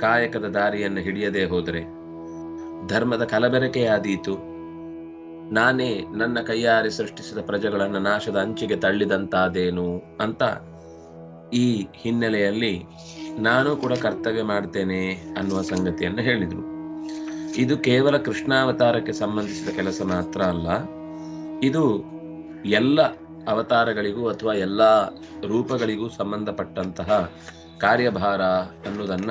ಕಾಯಕದ ದಾರಿಯನ್ನು ಹಿಡಿಯದೆ ಹೋದರೆ ಧರ್ಮದ ಕಲಬೆರಕೆಯಾದೀತು ನಾನೇ ನನ್ನ ಕೈಯಾರೆ ಸೃಷ್ಟಿಸಿದ ಪ್ರಜೆಗಳನ್ನು ನಾಶದ ಅಂಚಿಗೆ ತಳ್ಳಿದಂತಾದೇನು ಅಂತ ಈ ಹಿನ್ನೆಲೆಯಲ್ಲಿ ನಾನು ಕೂಡ ಕರ್ತವ್ಯ ಮಾಡ್ತೇನೆ ಅನ್ನುವ ಸಂಗತಿಯನ್ನು ಹೇಳಿದರು. ಇದು ಕೇವಲ ಕೃಷ್ಣಾವತಾರಕ್ಕೆ ಸಂಬಂಧಿಸಿದ ಕೆಲಸ ಮಾತ್ರ ಅಲ್ಲ. ಇದು ಎಲ್ಲ ಅವತಾರಗಳಿಗೂ ಅಥವಾ ಎಲ್ಲ ರೂಪಗಳಿಗೂ ಸಂಬಂಧಪಟ್ಟಂತಹ ಕಾರ್ಯಭಾರ ಅನ್ನೋದನ್ನ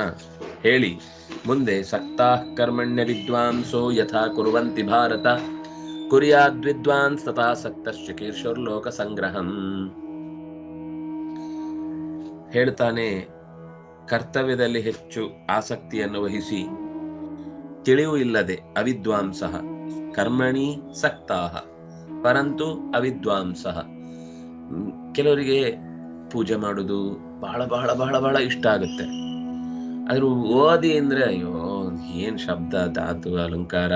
ಹೇಳಿ ಮುಂದೆ ಸಕ್ತಾ ಕರ್ಮಣ್ಯ ವಿದ್ವಾಂಸೋ ಯಥಾ ಕುರುವಂತಿ ಭಾರತ ಕುರ್ಯಾದ್ವಿದ್ವಾಂಸ್ ತಥಾ ಸಕ್ತಶ್ಚಿಕೀರ್ಷೋರ್ಲೋಕ ಸಂಗ್ರಹಂ. ಹೇಳ್ತಾನೆ, ಕರ್ತವ್ಯದಲ್ಲಿ ಹೆಚ್ಚು ಆಸಕ್ತಿಯನ್ನು ವಹಿಸಿ, ತಿಳಿವು ಇಲ್ಲದೆ ಅವಿದ್ವಾಂಸ, ಕರ್ಮಣಿ ಸಕ್ತಾಹ ಪರಂತು ಅವಿದ್ವಾಂಸ. ಕೆಲವರಿಗೆ ಪೂಜೆ ಮಾಡುದು ಬಹಳ ಬಹಳ ಬಹಳ ಬಹಳ ಇಷ್ಟ ಆಗುತ್ತೆ. ಆದ್ರೂ ಓದಿ ಅಂದ್ರೆ ಅಯ್ಯೋ, ಏನ್ ಶಬ್ದ, ಧಾತು, ಅಲಂಕಾರ,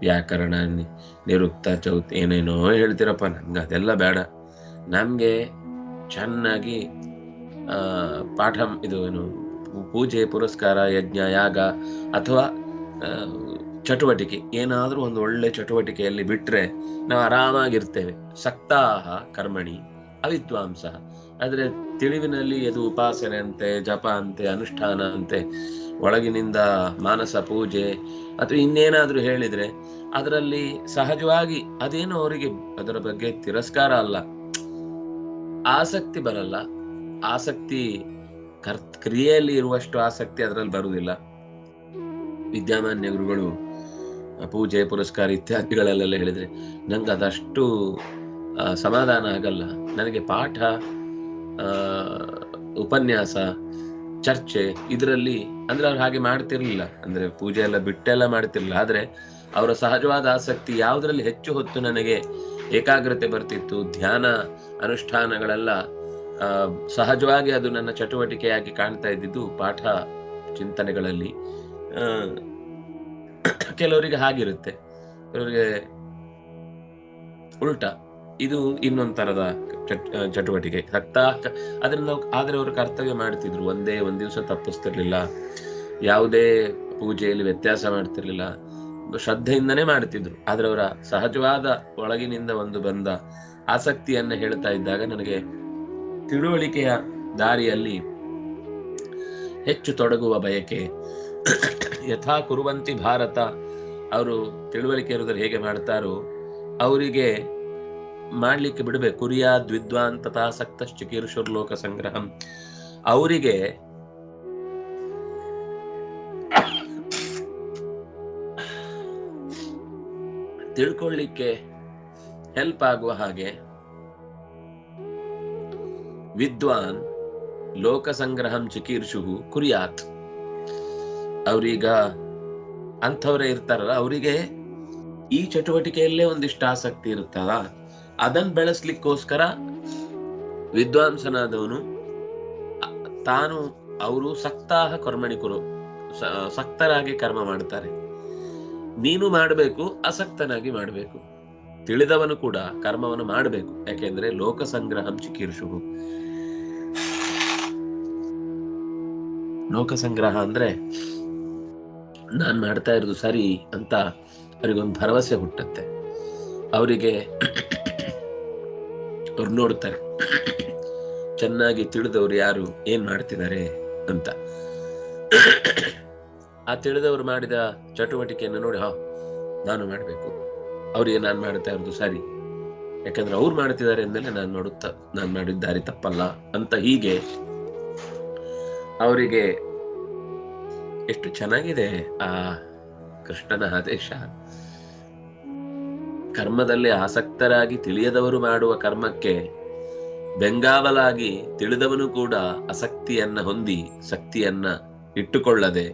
ವ್ಯಾಕರಣ, ನಿರುಕ್ತ, ಚೌತ್, ಏನೇನೋ ಹೇಳ್ತೀರಪ್ಪ ನಂಗೆ, ಅದೆಲ್ಲ ಬೇಡ. ನಮ್ಗೆ ಚೆನ್ನಾಗಿ ಪಾಠ ಇದು ಏನು, ಪೂಜೆ, ಪುರಸ್ಕಾರ, ಯಜ್ಞ, ಯಾಗ ಅಥವಾ ಚಟುವಟಿಕೆ, ಏನಾದರೂ ಒಂದು ಒಳ್ಳೆ ಚಟುವಟಿಕೆಯಲ್ಲಿ ಬಿಟ್ರೆ ನಾವು ಆರಾಮಾಗಿರ್ತೇವೆ. ಸಕ್ತಾಹ ಕರ್ಮಣಿ, ಅವಿದ್ವಾಂಸ. ಆದ್ರೆ ತಿಳಿವಿನಲ್ಲಿ ಅದು ಉಪಾಸನೆ ಅಂತೆ ಜಪ ಅಂತೆ ಅನುಷ್ಠಾನ ಅಂತೆ ಒಳಗಿನಿಂದ ಮಾನಸ ಪೂಜೆ ಅಥವಾ ಇನ್ನೇನಾದ್ರೂ ಹೇಳಿದ್ರೆ ಅದರಲ್ಲಿ ಸಹಜವಾಗಿ ಅದೇನು ಅವರಿಗೆ ಅದರ ಬಗ್ಗೆ ತಿರಸ್ಕಾರ ಅಲ್ಲ. ಆಸಕ್ತಿ ಬರಲ್ಲ. ಆಸಕ್ತಿ ಕರ್ ಕ್ರಿಯೆಯಲ್ಲಿ ಇರುವಷ್ಟು ಆಸಕ್ತಿ ಅದರಲ್ಲಿ ಬರುವುದಿಲ್ಲ. ವಿದ್ಯಾಮಾನ್ಯ ಗುರುಗಳು ಪೂಜೆ, ಪುರಸ್ಕಾರ ಇತ್ಯಾದಿಗಳಲ್ಲೆಲ್ಲ ಹೇಳಿದ್ರೆ ನಂಗೆ ಅದಷ್ಟು ಸಮಾಧಾನ ಆಗಲ್ಲ. ನನಗೆ ಪಾಠ ಉಪನ್ಯಾಸ, ಚರ್ಚೆ ಇದರಲ್ಲಿ ಅಂದ್ರೆ ಅವ್ರು ಹಾಗೆ ಮಾಡ್ತಿರ್ಲಿಲ್ಲ. ಅಂದ್ರೆ ಪೂಜೆ ಎಲ್ಲ ಬಿಟ್ಟೆಲ್ಲ ಮಾಡ್ತಿರ್ಲಿಲ್ಲ. ಆದ್ರೆ ಅವರ ಸಹಜವಾದ ಆಸಕ್ತಿ ಯಾವುದರಲ್ಲಿ ಹೆಚ್ಚು ಹೊತ್ತು ನನಗೆ ಏಕಾಗ್ರತೆ ಬರ್ತಿತ್ತು. ಧ್ಯಾನ ಅನುಷ್ಠಾನಗಳೆಲ್ಲ ಸಹಜವಾಗಿ ಅದು ನನ್ನ ಚಟುವಟಿಕೆಯಾಗಿ ಕಾಣ್ತಾ ಇದ್ದಿದ್ದು ಪಾಠ ಚಿಂತನೆಗಳಲ್ಲಿ. ಕೆಲವರಿಗೆ ಹಾಗಿರುತ್ತೆ. ಕೆಲವರಿಗೆ ಉಲ್ಟಾ. ಇದು ಇನ್ನೊಂದು ತರದ ಚಟ್- ಚಟುವಟಿಕೆ. ರಕ್ತ ಅದನ್ನ ಆದ್ರೆ ಅವರು ಕರ್ತವ್ಯ ಮಾಡ್ತಿದ್ರು. ಒಂದೇ, ಒಂದ್ ದಿವಸ ತಪ್ಪಿಸ್ತಿರ್ಲಿಲ್ಲ. ಯಾವುದೇ ಪೂಜೆಯಲ್ಲಿ ವ್ಯತ್ಯಾಸ ಮಾಡ್ತಿರ್ಲಿಲ್ಲ. ಶ್ರದ್ಧೆಯಿಂದನೇ ಮಾಡ್ತಿದ್ರು. ಆದ್ರೆ ಅವರ ಸಹಜವಾದ ಒಳಗಿನಿಂದ ಒಂದು ಬಂದ ಆಸಕ್ತಿಯನ್ನ ಹೇಳ್ತಾ ಇದ್ದಾಗ ನನಗೆ ತಿಳುವಳಿಕೆಯ ದಾರಿಯಲ್ಲಿ ಹೆಚ್ಚು ತೊಡಗುವ ಬಯಕೆ. ಯಥಾ ಕುರುವಂತಿ ಭಾರತ. ಅವರು ತಿಳುವಳಿಕೆ ಇರೋದ್ರೆ ಹೇಗೆ ಮಾಡ್ತಾರೋ, ಅವರಿಗೆ ಮಾಡ್ಲಿಕ್ಕೆ ಬಿಡಬೇಕು. ಕುರಿಯಾ ದ್ವಿದ್ವಾನ್ ಚಿಕೀರ್ಷುರ್ ಲೋಕ ಸಂಗ್ರಹಂ. ಅವರಿಗೆ ತಿಳ್ಕೊಳ್ಳಿಕ್ಕೆ ಹೆಲ್ಪ್ ಆಗುವ ಹಾಗೆ ವಿದ್ವಾನ್ ಲೋಕ ಸಂಗ್ರಹಂ ಚಿಕೀರ್ಷು ಕುರಿಯಾತ್. ಅವ್ರೀಗ ಅಂಥವ್ರೇ ಇರ್ತಾರಲ್ಲ, ಅವರಿಗೆ ಈ ಚಟುವಟಿಕೆಯಲ್ಲೇ ಒಂದಿಷ್ಟು ಆಸಕ್ತಿ ಇರುತ್ತಲ್ಲ? ಅದನ್ನ ಬೆಳೆಸ್ಲಿಕ್ಕೋಸ್ಕರ ವಿದ್ವಾಂಸನಾದವನು, ತಾನು ಅವರು ಸಕ್ತಾಹ ಕರ್ಮಣಿಕರು ಸಕ್ತರಾಗಿ ಕರ್ಮ ಮಾಡ್ತಾರೆ. ನೀನು ಮಾಡಬೇಕು, ಅಸಕ್ತನಾಗಿ ಮಾಡಬೇಕು. ತಿಳಿದವನು ಕೂಡ ಕರ್ಮವನ್ನು ಮಾಡಬೇಕು, ಯಾಕೆಂದ್ರೆ ಲೋಕ ಸಂಗ್ರಹಂ ಚಿಕೀರ್ಷು ಲೋಕ ಸಂಗ್ರಹ ಅಂದ್ರೆ, ನಾನ್ ಮಾಡ್ತಾ ಇರೋದು ಸರಿ ಅಂತ ಅವರಿಗೊಂದು ಭರವಸೆ ಹುಟ್ಟತ್ತೆ. ಅವರಿಗೆ ಅವ್ರು ನೋಡ್ತಾರೆ ಚೆನ್ನಾಗಿ ತಿಳಿದವರು ಯಾರು, ಏನ್ ಮಾಡ್ತಿದ್ದಾರೆ ಅಂತ. ಆ ತಿಳಿದವರು ಮಾಡಿದ ಚಟುವಟಿಕೆಯನ್ನು ನೋಡಿ, ಹಾ, ನಾನು ಮಾಡಬೇಕು. ಅವ್ರಿಗೆ ನಾನು ಮಾಡ್ತಾ ಅವ್ರದ್ದು ಸರಿ. ಯಾಕಂದ್ರೆ ಅವ್ರು ಮಾಡ್ತಿದ್ದಾರೆ ಅಂದಮೇಲೆ ನಾನು ನೋಡುತ್ತಾ ನಾನು ಮಾಡಿದ ದಾರಿ ತಪ್ಪಲ್ಲ ಅಂತ ಹೀಗೆ ಅವರಿಗೆ ಎಷ್ಟು ಚೆನ್ನಾಗಿದೆ ಆ ಕೃಷ್ಣನ ಆದೇಶ. ಕರ್ಮದಲ್ಲಿ ಆಸಕ್ತರಾಗಿ ತಿಳಿಯದವರು ಮಾಡುವ ಕರ್ಮಕ್ಕೆ ಬೆಂಗಾವಲಾಗಿ ತಿಳಿದವನು ಕೂಡ ಆಸಕ್ತಿಯನ್ನ ಹೊಂದಿ ಶಕ್ತಿಯನ್ನ ಇಟ್ಟುಕೊಳ್ಳದೆ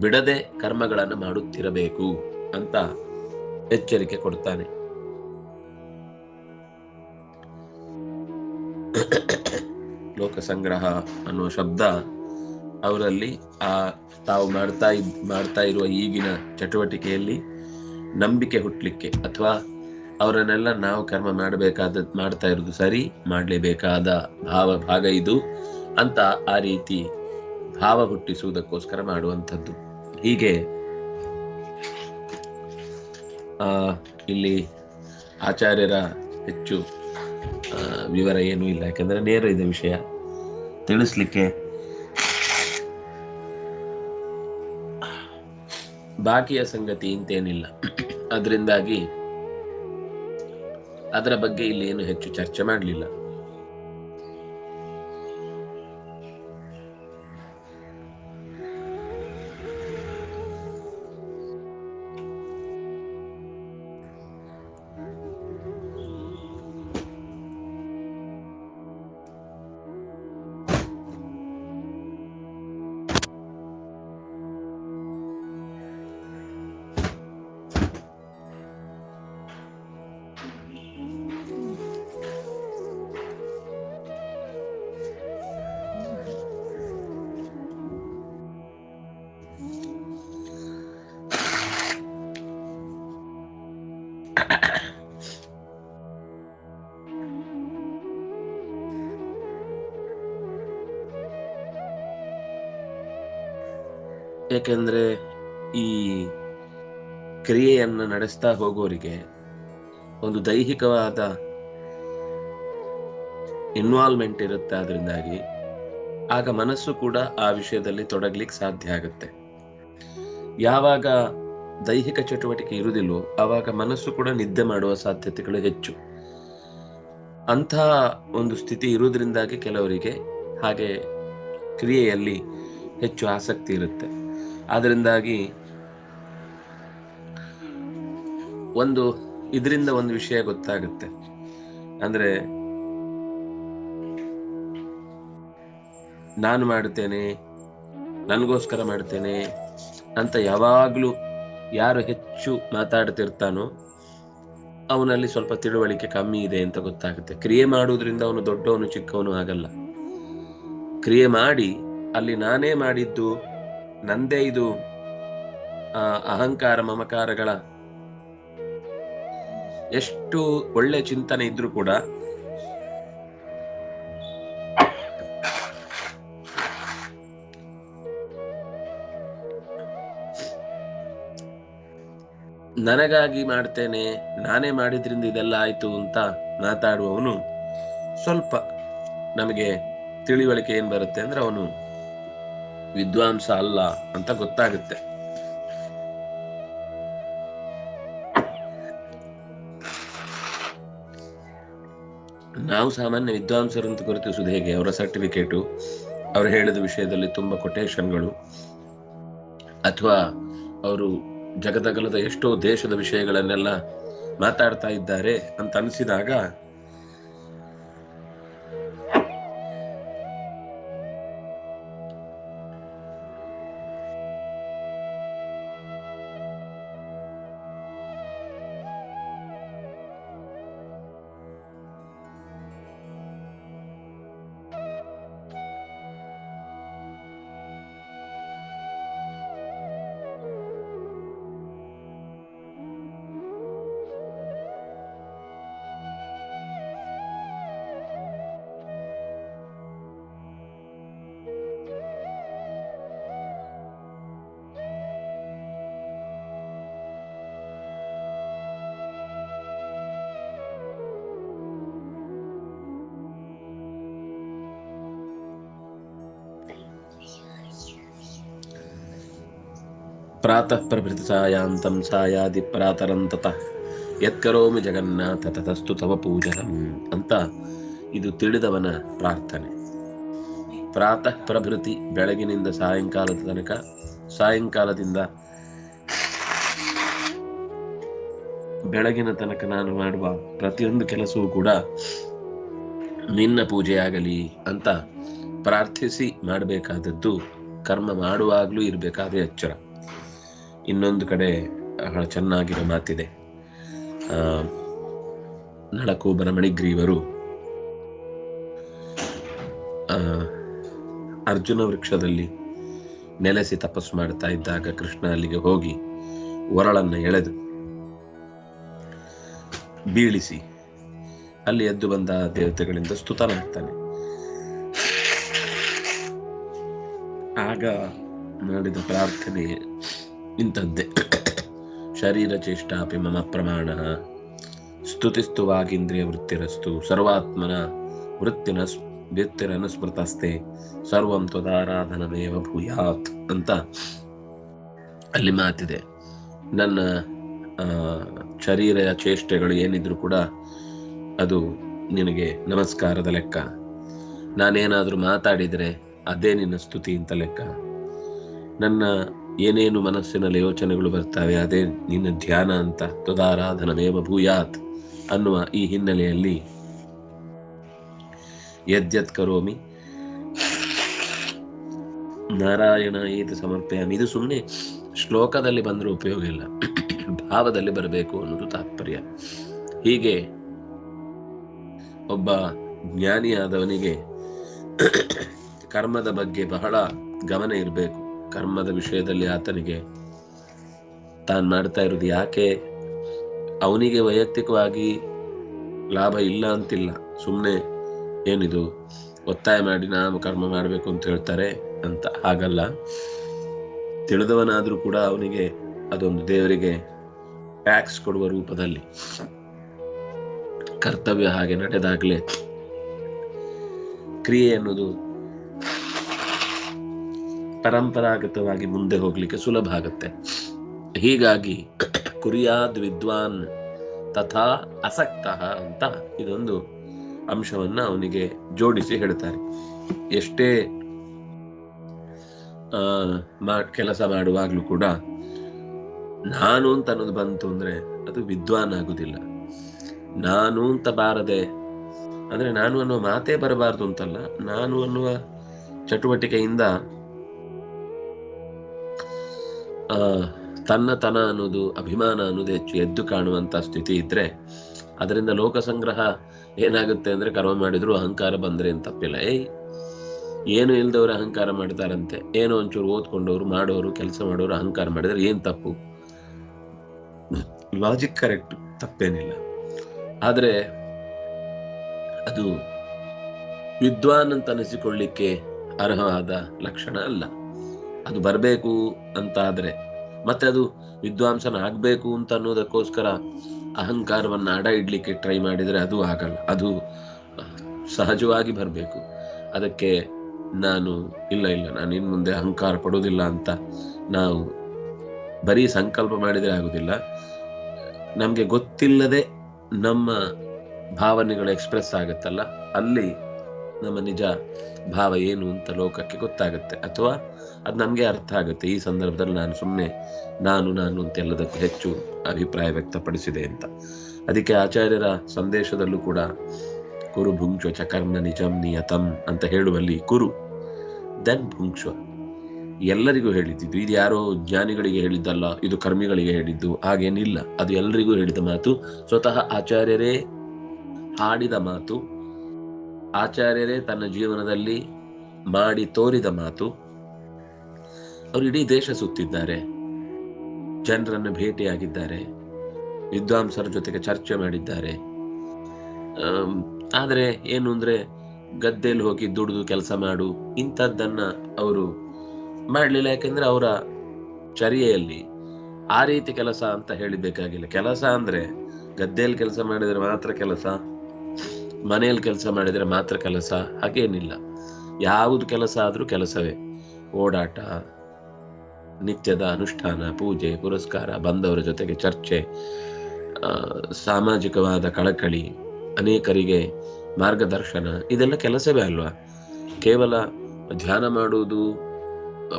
ಬಿಡದೆ ಕರ್ಮಗಳನ್ನು ಮಾಡುತ್ತಿರಬೇಕು ಅಂತ ಎಚ್ಚರಿಕೆ ಕೊಡ್ತಾನೆ. ಲೋಕ ಸಂಗ್ರಹ ಅನ್ನುವ ಶಬ್ದ ಅವರಲ್ಲಿ ಆ ತಾವು ಮಾಡ್ತಾ ಇದ್ ಮಾಡ್ತಾ ಇರುವ ಈಗಿನ ಚಟುವಟಿಕೆಯಲ್ಲಿ ನಂಬಿಕೆ ಹುಟ್ಟಲಿಕ್ಕೆ ಅಥವಾ ಅವರನ್ನೆಲ್ಲ ನಾವು ಕರ್ಮ ಮಾಡಬೇಕಾದ ಮಾಡ್ತಾ ಇರೋದು ಸರಿ ಮಾಡಲೇಬೇಕಾದ ಭಾವ ಭಾಗ ಇದು ಅಂತ ಆ ರೀತಿ ಭಾವ ಹುಟ್ಟಿಸುವುದಕ್ಕೋಸ್ಕರ ಮಾಡುವಂಥದ್ದು. ಹೀಗೆ ಆ, ಇಲ್ಲಿ ಆಚಾರ್ಯರ ಹೆಚ್ಚು ವಿವರ ಏನೂ ಇಲ್ಲ. ಯಾಕಂದ್ರೆ ನೇರ ಇದೆ ವಿಷಯ. ತಿಳಿಸ್ಲಿಕ್ಕೆ ಬಾಕಿಯ ಸಂಗತಿ ಇಂತೇನಿಲ್ಲ. ಅದರಿಂದಾಗಿ ಅದರ ಬಗ್ಗೆ ಇಲ್ಲಿ ಏನು ಹೆಚ್ಚು ಚರ್ಚೆ ಮಾಡಲಿಲ್ಲ. ಯಾಕೆಂದ್ರೆ ಈ ಕ್ರಿಯೆಯನ್ನು ನಡೆಸ್ತಾ ಹೋಗೋರಿಗೆ ಒಂದು ದೈಹಿಕವಾದ ಇನ್ವಾಲ್ವ್ಮೆಂಟ್ ಇರುತ್ತೆ ಅದರಿಂದಾಗಿ ಆಗ ಮನಸ್ಸು ಕೂಡ ಆ ವಿಷಯದಲ್ಲಿ ತೊಡಗ್ಲಿಕ್ಕೆ ಸಾಧ್ಯ ಆಗುತ್ತೆ. ಯಾವಾಗ ದೈಹಿಕ ಚಟುವಟಿಕೆ ಇರುವುದಿಲ್ಲೋ, ಆವಾಗ ಮನಸ್ಸು ಕೂಡ ನಿದ್ದೆ ಮಾಡುವ ಸಾಧ್ಯತೆಗಳು ಹೆಚ್ಚು. ಅಂತಹ ಒಂದು ಸ್ಥಿತಿ ಇರುವುದರಿಂದಾಗಿ ಕೆಲವರಿಗೆ ಹಾಗೆ ಕ್ರಿಯೆಯಲ್ಲಿ ಹೆಚ್ಚು ಆಸಕ್ತಿ ಇರುತ್ತೆ. ಆದ್ರಿಂದಾಗಿ ಒಂದು ಇದರಿಂದ ಒಂದು ವಿಷಯ ಗೊತ್ತಾಗುತ್ತೆ. ಅಂದ್ರೆ ನಾನು ಮಾಡುತ್ತೇನೆ, ನನಗೋಸ್ಕರ ಮಾಡ್ತೇನೆ ಅಂತ ಯಾವಾಗಲೂ ಯಾರು ಹೆಚ್ಚು ಮಾತಾಡ್ತಿರ್ತಾನೋ ಅವನಲ್ಲಿ ಸ್ವಲ್ಪ ತಿಳುವಳಿಕೆ ಕಮ್ಮಿ ಇದೆ ಅಂತ ಗೊತ್ತಾಗುತ್ತೆ. ಕ್ರಿಯೆ ಮಾಡುವುದರಿಂದ ಅವನು ದೊಡ್ಡವನು ಚಿಕ್ಕವನು ಆಗಲ್ಲ. ಕ್ರಿಯೆ ಮಾಡಿ ಅಲ್ಲಿ ನಾನೇ ಮಾಡಿದ್ದು ನಂದೇ ಇದು ಅಹಂಕಾರ ಮಮಕಾರಗಳ ಎಷ್ಟು ಒಳ್ಳೆ ಚಿಂತನೆ ಇದ್ರೂ ಕೂಡ ನನಗಾಗಿ ಮಾಡ್ತೇನೆ, ನಾನೇ ಮಾಡಿದ್ರಿಂದ ಇದೆಲ್ಲ ಆಯ್ತು ಅಂತ ಮಾತಾಡುವವನು ಸ್ವಲ್ಪ ನಮಗೆ ತಿಳಿವಳಿಕೆ ಏನ್ ಬರುತ್ತೆ ಅಂದ್ರೆ ಅವನು ವಿದ್ವಾಂಸ ಅಲ್ಲ ಅಂತ ಗೊತ್ತಾಗುತ್ತೆ. ನಾವು ಸಾಮಾನ್ಯ ವಿದ್ವಾಂಸರಂತ ಗುರುತಿಸುವುದು ಹೇಗೆ? ಅವರ ಸರ್ಟಿಫಿಕೇಟು ಅವರು ಹೇಳಿದ ವಿಷಯದಲ್ಲಿ ತುಂಬಾ ಕೊಟೇಶನ್ಗಳು ಅಥವಾ ಅವರು ಜಗದಗಲದ ಎಷ್ಟೋ ದೇಶದ ವಿಷಯಗಳನ್ನೆಲ್ಲ ಮಾತಾಡ್ತಾ ಇದ್ದಾರೆ ಅಂತ ಅನಿಸಿದಾಗ ಪ್ರಾತಃ ಪ್ರಭೃತಿ ಸಾಯಾಂತಂ ಸಾಯಾದಿ ಪ್ರಾತರಂತತ ಯತ್ಕರೋಮಿ ಜಗನ್ನಾಥ ತತಸ್ತು ತವ ಪೂಜನಂ ಅಂತ ಇದು ತಿಳಿದವನ ಪ್ರಾರ್ಥನೆ. ಪ್ರಾತಃ ಪ್ರಭೃತಿ ಬೆಳಗಿನಿಂದ ಸಾಯಂಕಾಲದ ತನಕ, ಸಾಯಂಕಾಲದಿಂದ ಬೆಳಗಿನ ತನಕ ನಾನು ಮಾಡುವ ಪ್ರತಿಯೊಂದು ಕೆಲಸವೂ ಕೂಡ ನಿನ್ನ ಪೂಜೆಯಾಗಲಿ ಅಂತ ಪ್ರಾರ್ಥಿಸಿ ಮಾಡಬೇಕಾದದ್ದು, ಕರ್ಮ ಮಾಡುವಾಗಲೂ ಇರಬೇಕಾದ ಎಚ್ಚರ. ಇನ್ನೊಂದು ಕಡೆ ಬಹಳ ಚೆನ್ನಾಗಿರೋ ಮಾತಿದೆ. ಆ, ಬರಮಣಿಗ್ರೀವರು ಅರ್ಜುನ ವೃಕ್ಷದಲ್ಲಿ ನೆಲೆಸಿ ತಪಸ್ಸು ಮಾಡ್ತಾ ಇದ್ದಾಗ ಕೃಷ್ಣ ಅಲ್ಲಿಗೆ ಹೋಗಿ ಒರಳನ್ನ ಎಳೆದು ಬೀಳಿಸಿ ಅಲ್ಲಿ ಎದ್ದು ಬಂದ ದೇವತೆಗಳಿಂದ ಸ್ತುತನಾಗ್ತಾನೆ ಆಗ ಮಾಡಿದ ಪ್ರಾರ್ಥನೆ ಇಂಥದ್ದೇ ಶರೀರ ಚೇಷ್ಟಾಪಿ ಮಮ ಪ್ರಮಾಣ. ಸ್ತುತಿಸ್ತು ವಾಗೀಂದ್ರಿಯ ವೃತ್ತಿರಸ್ತು. ಸರ್ವಾತ್ಮನ ವೃತ್ತಿನ ವೃತ್ತಿರನುಸ್ಮೃತಸ್ತೆ ಸರ್ವಂ ತ್ವದಾರಾಧನಮೇವ ಭೂಯಾತ್ ಅಂತ ಅಲ್ಲಿ ಮಾತಿದೆ. ನನ್ನ ಶರೀರ ಚೇಷ್ಟೆಗಳು ಏನಿದ್ರು ಕೂಡ ಅದು ನಿನಗೆ ನಮಸ್ಕಾರದ ಲೆಕ್ಕ. ನಾನೇನಾದರೂ ಮಾತಾಡಿದರೆ ಅದೇ ನಿನ್ನ ಸ್ತುತಿ ಅಂತ ಲೆಕ್ಕ. ನನ್ನ ಏನೇನು ಮನಸ್ಸಿನಲ್ಲಿ ಯೋಚನೆಗಳು ಬರ್ತವೆ, ಅದೇ ನಿನ್ನ ಧ್ಯಾನ ಅಂತ. ತ್ವದಾರಾಧನಮೇವ ಭೂಯಾತ್ ಅನ್ನುವ ಈ ಹಿನ್ನೆಲೆಯಲ್ಲಿ ಯದ್ಯತ್ ಕರೋಮಿ. ನಾರಾಯಣ ಏತ ಸಮರ್ಪಯಾಮಿ. ಇದು ಸುಮ್ಮನೆ ಶ್ಲೋಕದಲ್ಲಿ ಬಂದರೂ ಉಪಯೋಗ ಇಲ್ಲ. ಭಾವದಲ್ಲಿ ಬರಬೇಕು ಅನ್ನೋದು ತಾತ್ಪರ್ಯ. ಹೀಗೆ ಒಬ್ಬ ಜ್ಞಾನಿಯಾದವನಿಗೆ ಕರ್ಮದ ಬಗ್ಗೆ ಬಹಳ ಗಮನ ಇರಬೇಕು. ಕರ್ಮದ ವಿಷಯದಲ್ಲಿ ಆತನಿಗೆ ತಾನು ಮಾಡ್ತಾ ಇರೋದು ಯಾಕೆ? ಅವನಿಗೆ ವೈಯಕ್ತಿಕವಾಗಿ ಲಾಭ ಇಲ್ಲ ಅಂತಿಲ್ಲ. ಸುಮ್ಮನೆ ಏನಿದು? ಒತ್ತಾಯ ಮಾಡಿ ನಾನು ಕರ್ಮ ಮಾಡಬೇಕು ಅಂತ ಹೇಳ್ತಾರೆ ಅಂತ ಹಾಗಲ್ಲ. ತಿಳಿದವನಾದರೂ ಕೂಡ ಅವನಿಗೆ ಅದೊಂದು ದೇವರಿಗೆ ಟ್ಯಾಕ್ಸ್ ಕೊಡುವ ರೂಪದಲ್ಲಿ ಕರ್ತವ್ಯ ಹಾಗೆ ನಡೆದಾಗಲೇ ಕ್ರಿಯೆ ಅನ್ನೋದು ಪರಂಪರಾಗತವಾಗಿ ಮುಂದೆ ಹೋಗ್ಲಿಕ್ಕೆ ಸುಲಭ ಆಗುತ್ತೆ. ಹೀಗಾಗಿ ಕುರಿಯಾದ್ ವಿದ್ವಾನ್ ತಥಾ ಅಸಕ್ತ ಅಂತ ಇದೊಂದು ಅಂಶವನ್ನ ಅವನಿಗೆ ಜೋಡಿಸಿ ಹೇಳ್ತಾರೆ. ಎಷ್ಟೇ ಕೆಲಸ ಮಾಡುವಾಗ್ಲೂ ಕೂಡ ನಾನು ಅಂತ ಅನ್ನೋದು ಬಂತು ಅಂದ್ರೆ ಅದು ವಿದ್ವಾನ್ ಆಗುದಿಲ್ಲ. ನಾನು ಅಂತ ಬಾರದೆ, ಅಂದ್ರೆ ನಾನು ಅನ್ನುವ ಮಾತೇ ಬರಬಾರದು ಅಂತಲ್ಲ, ನಾನು ಅನ್ನುವ ಚಟುವಟಿಕೆಯಿಂದ ಆ, ತನ್ನ ತನ ಅನ್ನೋದು, ಅಭಿಮಾನ ಅನ್ನೋದು ಹೆಚ್ಚು ಎದ್ದು ಕಾಣುವಂತ ಸ್ಥಿತಿ ಇದ್ರೆ, ಅದರಿಂದ ಲೋಕ ಸಂಗ್ರಹ ಏನಾಗುತ್ತೆ ಅಂದ್ರೆ ಕರ್ಮ ಮಾಡಿದ್ರು ಅಹಂಕಾರ ಬಂದ್ರೆ ಏನ್ ತಪ್ಪಿಲ್ಲ. ಏಯ್, ಏನು ಇಲ್ದವ್ರು ಅಹಂಕಾರ ಮಾಡ್ತಾರಂತೆ, ಏನೋ ಒಂಚೂರು ಓದ್ಕೊಂಡವ್ರು, ಮಾಡೋರು, ಕೆಲಸ ಮಾಡೋರು ಅಹಂಕಾರ ಮಾಡಿದ್ರೆ ಏನ್ ತಪ್ಪು? ಲಾಜಿಕ್ ಕರೆಕ್ಟ್ ತಪ್ಪೇನಿಲ್ಲ. ಆದ್ರೆ, ಅದು ವಿದ್ವಾನ್ ಅಂತ ಅನಿಸಿಕೊಳ್ಳಿಕ್ಕೆ ಅರ್ಹವಾದ ಲಕ್ಷಣ ಅಲ್ಲ. ಅದು ಬರಬೇಕು ಅಂತ ಆದ್ರೆ ಮತ್ತೆ ಅದು ವಿದ್ವಾಂಸನ ಆಗ್ಬೇಕು ಅಂತ ಅನ್ನೋದಕ್ಕೋಸ್ಕರ ಅಹಂಕಾರವನ್ನ ಅಡ ಇಡ್ಲಿಕ್ಕೆ ಟ್ರೈ ಮಾಡಿದ್ರೆ ಅದು ಆಗಲ್ಲ. ಅದು ಸಹಜವಾಗಿ ಬರಬೇಕು. ಅದಕ್ಕೆ ನಾನು, ಇಲ್ಲ ಇಲ್ಲ, ನಾನು ಇನ್ ಮುಂದೆ ಅಹಂಕಾರ ಪಡೋದಿಲ್ಲ ಅಂತ ನಾವು ಬರೀ ಸಂಕಲ್ಪ ಮಾಡಿದ್ರೆ ಆಗುದಿಲ್ಲ. ನಮಗೆ ಗೊತ್ತಿಲ್ಲದೆ ನಮ್ಮ ಭಾವನೆಗಳು ಎಕ್ಸ್ಪ್ರೆಸ್ ಆಗುತ್ತಲ್ಲ, ಅಲ್ಲಿ ನಮ್ಮ ನಿಜ ಭಾವ ಏನು ಅಂತ ಲೋಕಕ್ಕೆ ಗೊತ್ತಾಗುತ್ತೆ ಅಥವಾ ಅದು ನಮಗೆ ಅರ್ಥ ಆಗುತ್ತೆ. ಈ ಸಂದರ್ಭದಲ್ಲಿ ನಾನು ಸುಮ್ಮನೆ ನಾನು ನಾನು ಅಂತ ಎಲ್ಲದಕ್ಕೂ ಹೆಚ್ಚು ಅಭಿಪ್ರಾಯ ವ್ಯಕ್ತಪಡಿಸಿದೆ ಅಂತ. ಅದಕ್ಕೆ ಆಚಾರ್ಯರ ಸಂದೇಶದಲ್ಲೂ ಕೂಡ ಕುರು ಭುಂಕ್ಷ ಚಕರ್ಮ ನಿಜಂ ನಿಯತಂ ಅಂತ ಹೇಳುವಲ್ಲಿ ಕುರು, ದೆನ್ ಭುಂಕ್ಷ ಎಲ್ಲರಿಗೂ ಹೇಳಿದ್ದು, ಇದು ಯಾರೋ ಜ್ಞಾನಿಗಳಿಗೆ ಹೇಳಿದ್ದಲ್ಲ, ಇದು ಕರ್ಮಿಗಳಿಗೆ ಹೇಳಿದ್ದು, ಹಾಗೇನಿಲ್ಲ. ಅದು ಎಲ್ಲರಿಗೂ ಹೇಳಿದ ಮಾತು ಸ್ವತಃ ಆಚಾರ್ಯರೇ ಹಾಡಿದ ಮಾತು ಆಚಾರ್ಯರೇ ತನ್ನ ಜೀವನದಲ್ಲಿ ಮಾಡಿ ತೋರಿದ ಮಾತು, ಅವರು ಇಡೀ ದೇಶ ಸುತ್ತಿದ್ದಾರೆ, ಜನರನ್ನು ಭೇಟಿಯಾಗಿದ್ದಾರೆ, ವಿದ್ವಾಂಸರ ಜೊತೆಗೆ ಚರ್ಚೆ ಮಾಡಿದ್ದಾರೆ. ಆದರೆ ಏನು ಅಂದ್ರೆ ಗದ್ದೆಯಲ್ಲಿ ಹೋಗಿ ದುಡಿದು ಕೆಲಸ ಮಾಡು, ಇಂಥದ್ದನ್ನ ಅವರು ಮಾಡಲಿಲ್ಲ. ಯಾಕೆಂದ್ರೆ ಅವರ ಚರ್ಯೆಯಲ್ಲಿ ಆ ರೀತಿ ಕೆಲಸ ಅಂತ ಹೇಳಿಬೇಕಾಗಿಲ್ಲ. ಕೆಲಸ ಅಂದ್ರೆ ಗದ್ದೆಯಲ್ಲಿ ಕೆಲಸ ಮಾಡಿದ್ರೆ ಮಾತ್ರ ಕೆಲಸ ಮನೆಯಲ್ಲಿ ಕೆಲಸ ಮಾಡಿದರೆ ಮಾತ್ರ ಕೆಲಸ, ಹಾಗೇನಿಲ್ಲ. ಯಾವುದು ಕೆಲಸ ಆದ್ರೂ ಕೆಲಸವೇ. ಓಡಾಟ, ನಿತ್ಯದ ಅನುಷ್ಠಾನ, ಪೂಜೆ, ಪುರಸ್ಕಾರ, ಬಂದವರ ಜೊತೆಗೆ ಚರ್ಚೆ ಸಾಮಾಜಿಕವಾದ ಕಳಕಳಿ, ಅನೇಕರಿಗೆ ಮಾರ್ಗದರ್ಶನ, ಇದೆಲ್ಲ ಕೆಲಸವೇ ಅಲ್ವಾ? ಕೇವಲ ಧ್ಯಾನ ಮಾಡುವುದು,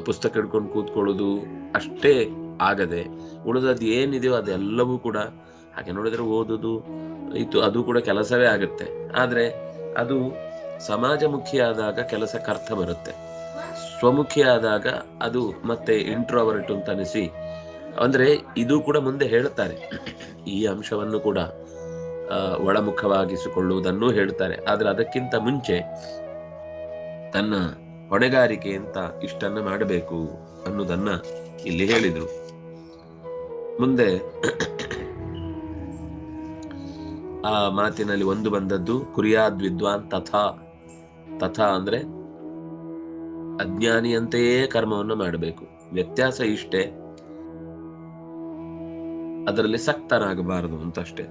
ಪುಸ್ತಕ ಹಿಡ್ಕೊಂಡು ಕೂತ್ಕೊಳ್ಳೋದು ಅಷ್ಟೇ ಆಗದೆ, ಉಳಿದದ್ದು ಏನಿದೆಯೋ ಅದೆಲ್ಲವೂ ಕೂಡ ಹಾಗೆ ನೋಡಿದ್ರೆ ಓದುದು, ಇತ್ತು, ಅದು ಕೂಡ ಕೆಲಸವೇ ಆಗುತ್ತೆ. ಆದ್ರೆ ಅದು ಸಮಾಜಮುಖಿ ಆದಾಗ ಕೆಲಸಕ್ಕೆ ಅರ್ಥ ಬರುತ್ತೆ. ಸ್ವಮುಖಿ ಆದಾಗ ಅದು ಮತ್ತೆ ಇಂಟ್ರೋವರ್ಟ್ ಅಂತ ಅನಿಸಿ, ಅಂದ್ರೆ ಇದು ಕೂಡ ಮುಂದೆ ಹೇಳುತ್ತಾರೆ ಈ ಅಂಶವನ್ನು ಕೂಡ ಒಳಮುಖವಾಗಿಸಿಕೊಳ್ಳುವುದನ್ನು ಹೇಳ್ತಾರೆ. ಆದ್ರೆ ಅದಕ್ಕಿಂತ ಮುಂಚೆ ತನ್ನ ಹೊಣೆಗಾರಿಕೆ ಅಂತ ಇಷ್ಟನ್ನ ಮಾಡಬೇಕು ಅನ್ನೋದನ್ನ ಇಲ್ಲಿ ಹೇಳಿದ್ರು. ಮುಂದೆ ಆ ಮಾತಿನಲ್ಲಿ ಒಂದು ಬಂದದ್ದು, ಕುರಿಯಾದ್ ವಿದ್ವಾನ್ ತಥಾ. ತಥಾ ಅಂದ್ರೆ ಅಜ್ಞಾನಿಯಂತೆಯೇ ಕರ್ಮವನ್ನು ಮಾಡಬೇಕು. ವ್ಯತ್ಯಾಸ ಇಷ್ಟೇ. ಅದರಲ್ಲಿ ಸಕ್ತನಾಗಬಾರದು ಅಂತಷ್ಟೇ.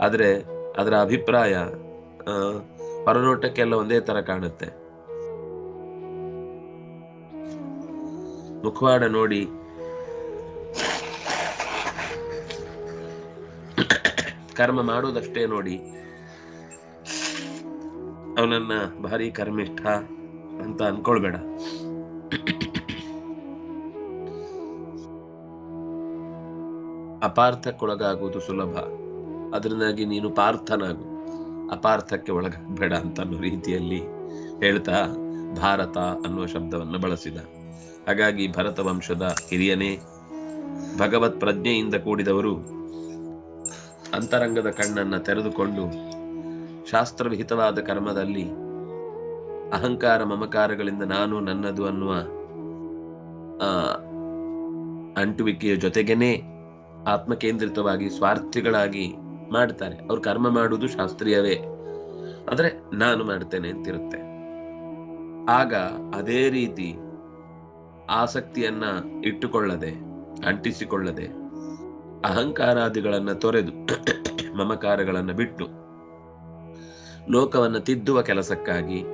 ಆದ್ರೆ ಅದರ ಅಭಿಪ್ರಾಯ ಹೊರನೋಟಕ್ಕೆಲ್ಲ ಒಂದೇ ತರ ಕಾಣುತ್ತೆ. ಮುಖವಾಡ ನೋಡಿ ಕರ್ಮ ಮಾಡೋದಷ್ಟೇ ನೋಡಿ. ಅವನನ್ನ ಭಾರಿ ಕರ್ಮಿಷ್ಠ ಅಂತ ಅನ್ಕೊಳ್ಬೇಡ. ಅಪಾರ್ಥಕ್ಕೊಳಗಾಗುವುದು ಸುಲಭ. ಅದರಿಂದಾಗಿ ನೀನು ಪಾರ್ಥನಾಗು. ಅಪಾರ್ಥಕ್ಕೆ ಒಳಗಾಗಬೇಡ ಅಂತ ಅನ್ನೋ ರೀತಿಯಲ್ಲಿ ಹೇಳ್ತಾ ಭಾರತ ಅನ್ನುವ ಶಬ್ದವನ್ನು ಬಳಸಿದ. ಹಾಗಾಗಿ ಭರತ ವಂಶದ ಹಿರಿಯನೇ ಭಗವತ್ ಪ್ರಜ್ಞೆಯಿಂದ ಕೂಡಿದವರು ಅಂತರಂಗದ ಕಣ್ಣನ್ನು ತೆರೆದುಕೊಂಡು ಶಾಸ್ತ್ರವಿಹಿತವಾದ ಕರ್ಮದಲ್ಲಿ ಅಹಂಕಾರ ಮಮಕಾರಗಳಿಂದ ನಾನು ನನ್ನದು ಅನ್ನುವ ಅಂಟುವಿಕೆಯ ಜೊತೆಗೇನೆ ಆತ್ಮಕೇಂದ್ರಿತವಾಗಿ ಸ್ವಾರ್ಥಿಗಳಾಗಿ ಮಾಡ್ತಾರೆ. ಅವ್ರು ಕರ್ಮ ಮಾಡುವುದು ಶಾಸ್ತ್ರೀಯವೇ. ಆದರೆ ನಾನು ಮಾಡ್ತೇನೆ ಅಂತಿರುತ್ತೆ. ಆಗ ಅದೇ ರೀತಿ ಆಸಕ್ತಿಯನ್ನ ಇಟ್ಟುಕೊಳ್ಳದೆ, ಅಂಟಿಸಿಕೊಳ್ಳದೆ ಅಹಂಕಾರಾದಿಗಳನ್ನ ತೊರೆದು ಮಮಕಾರಗಳನ್ನು ಬಿಟ್ಟು ಲೋಕವನ್ನು ತಿದ್ದುವ ಕೆಲಸಕ್ಕಾಗಿ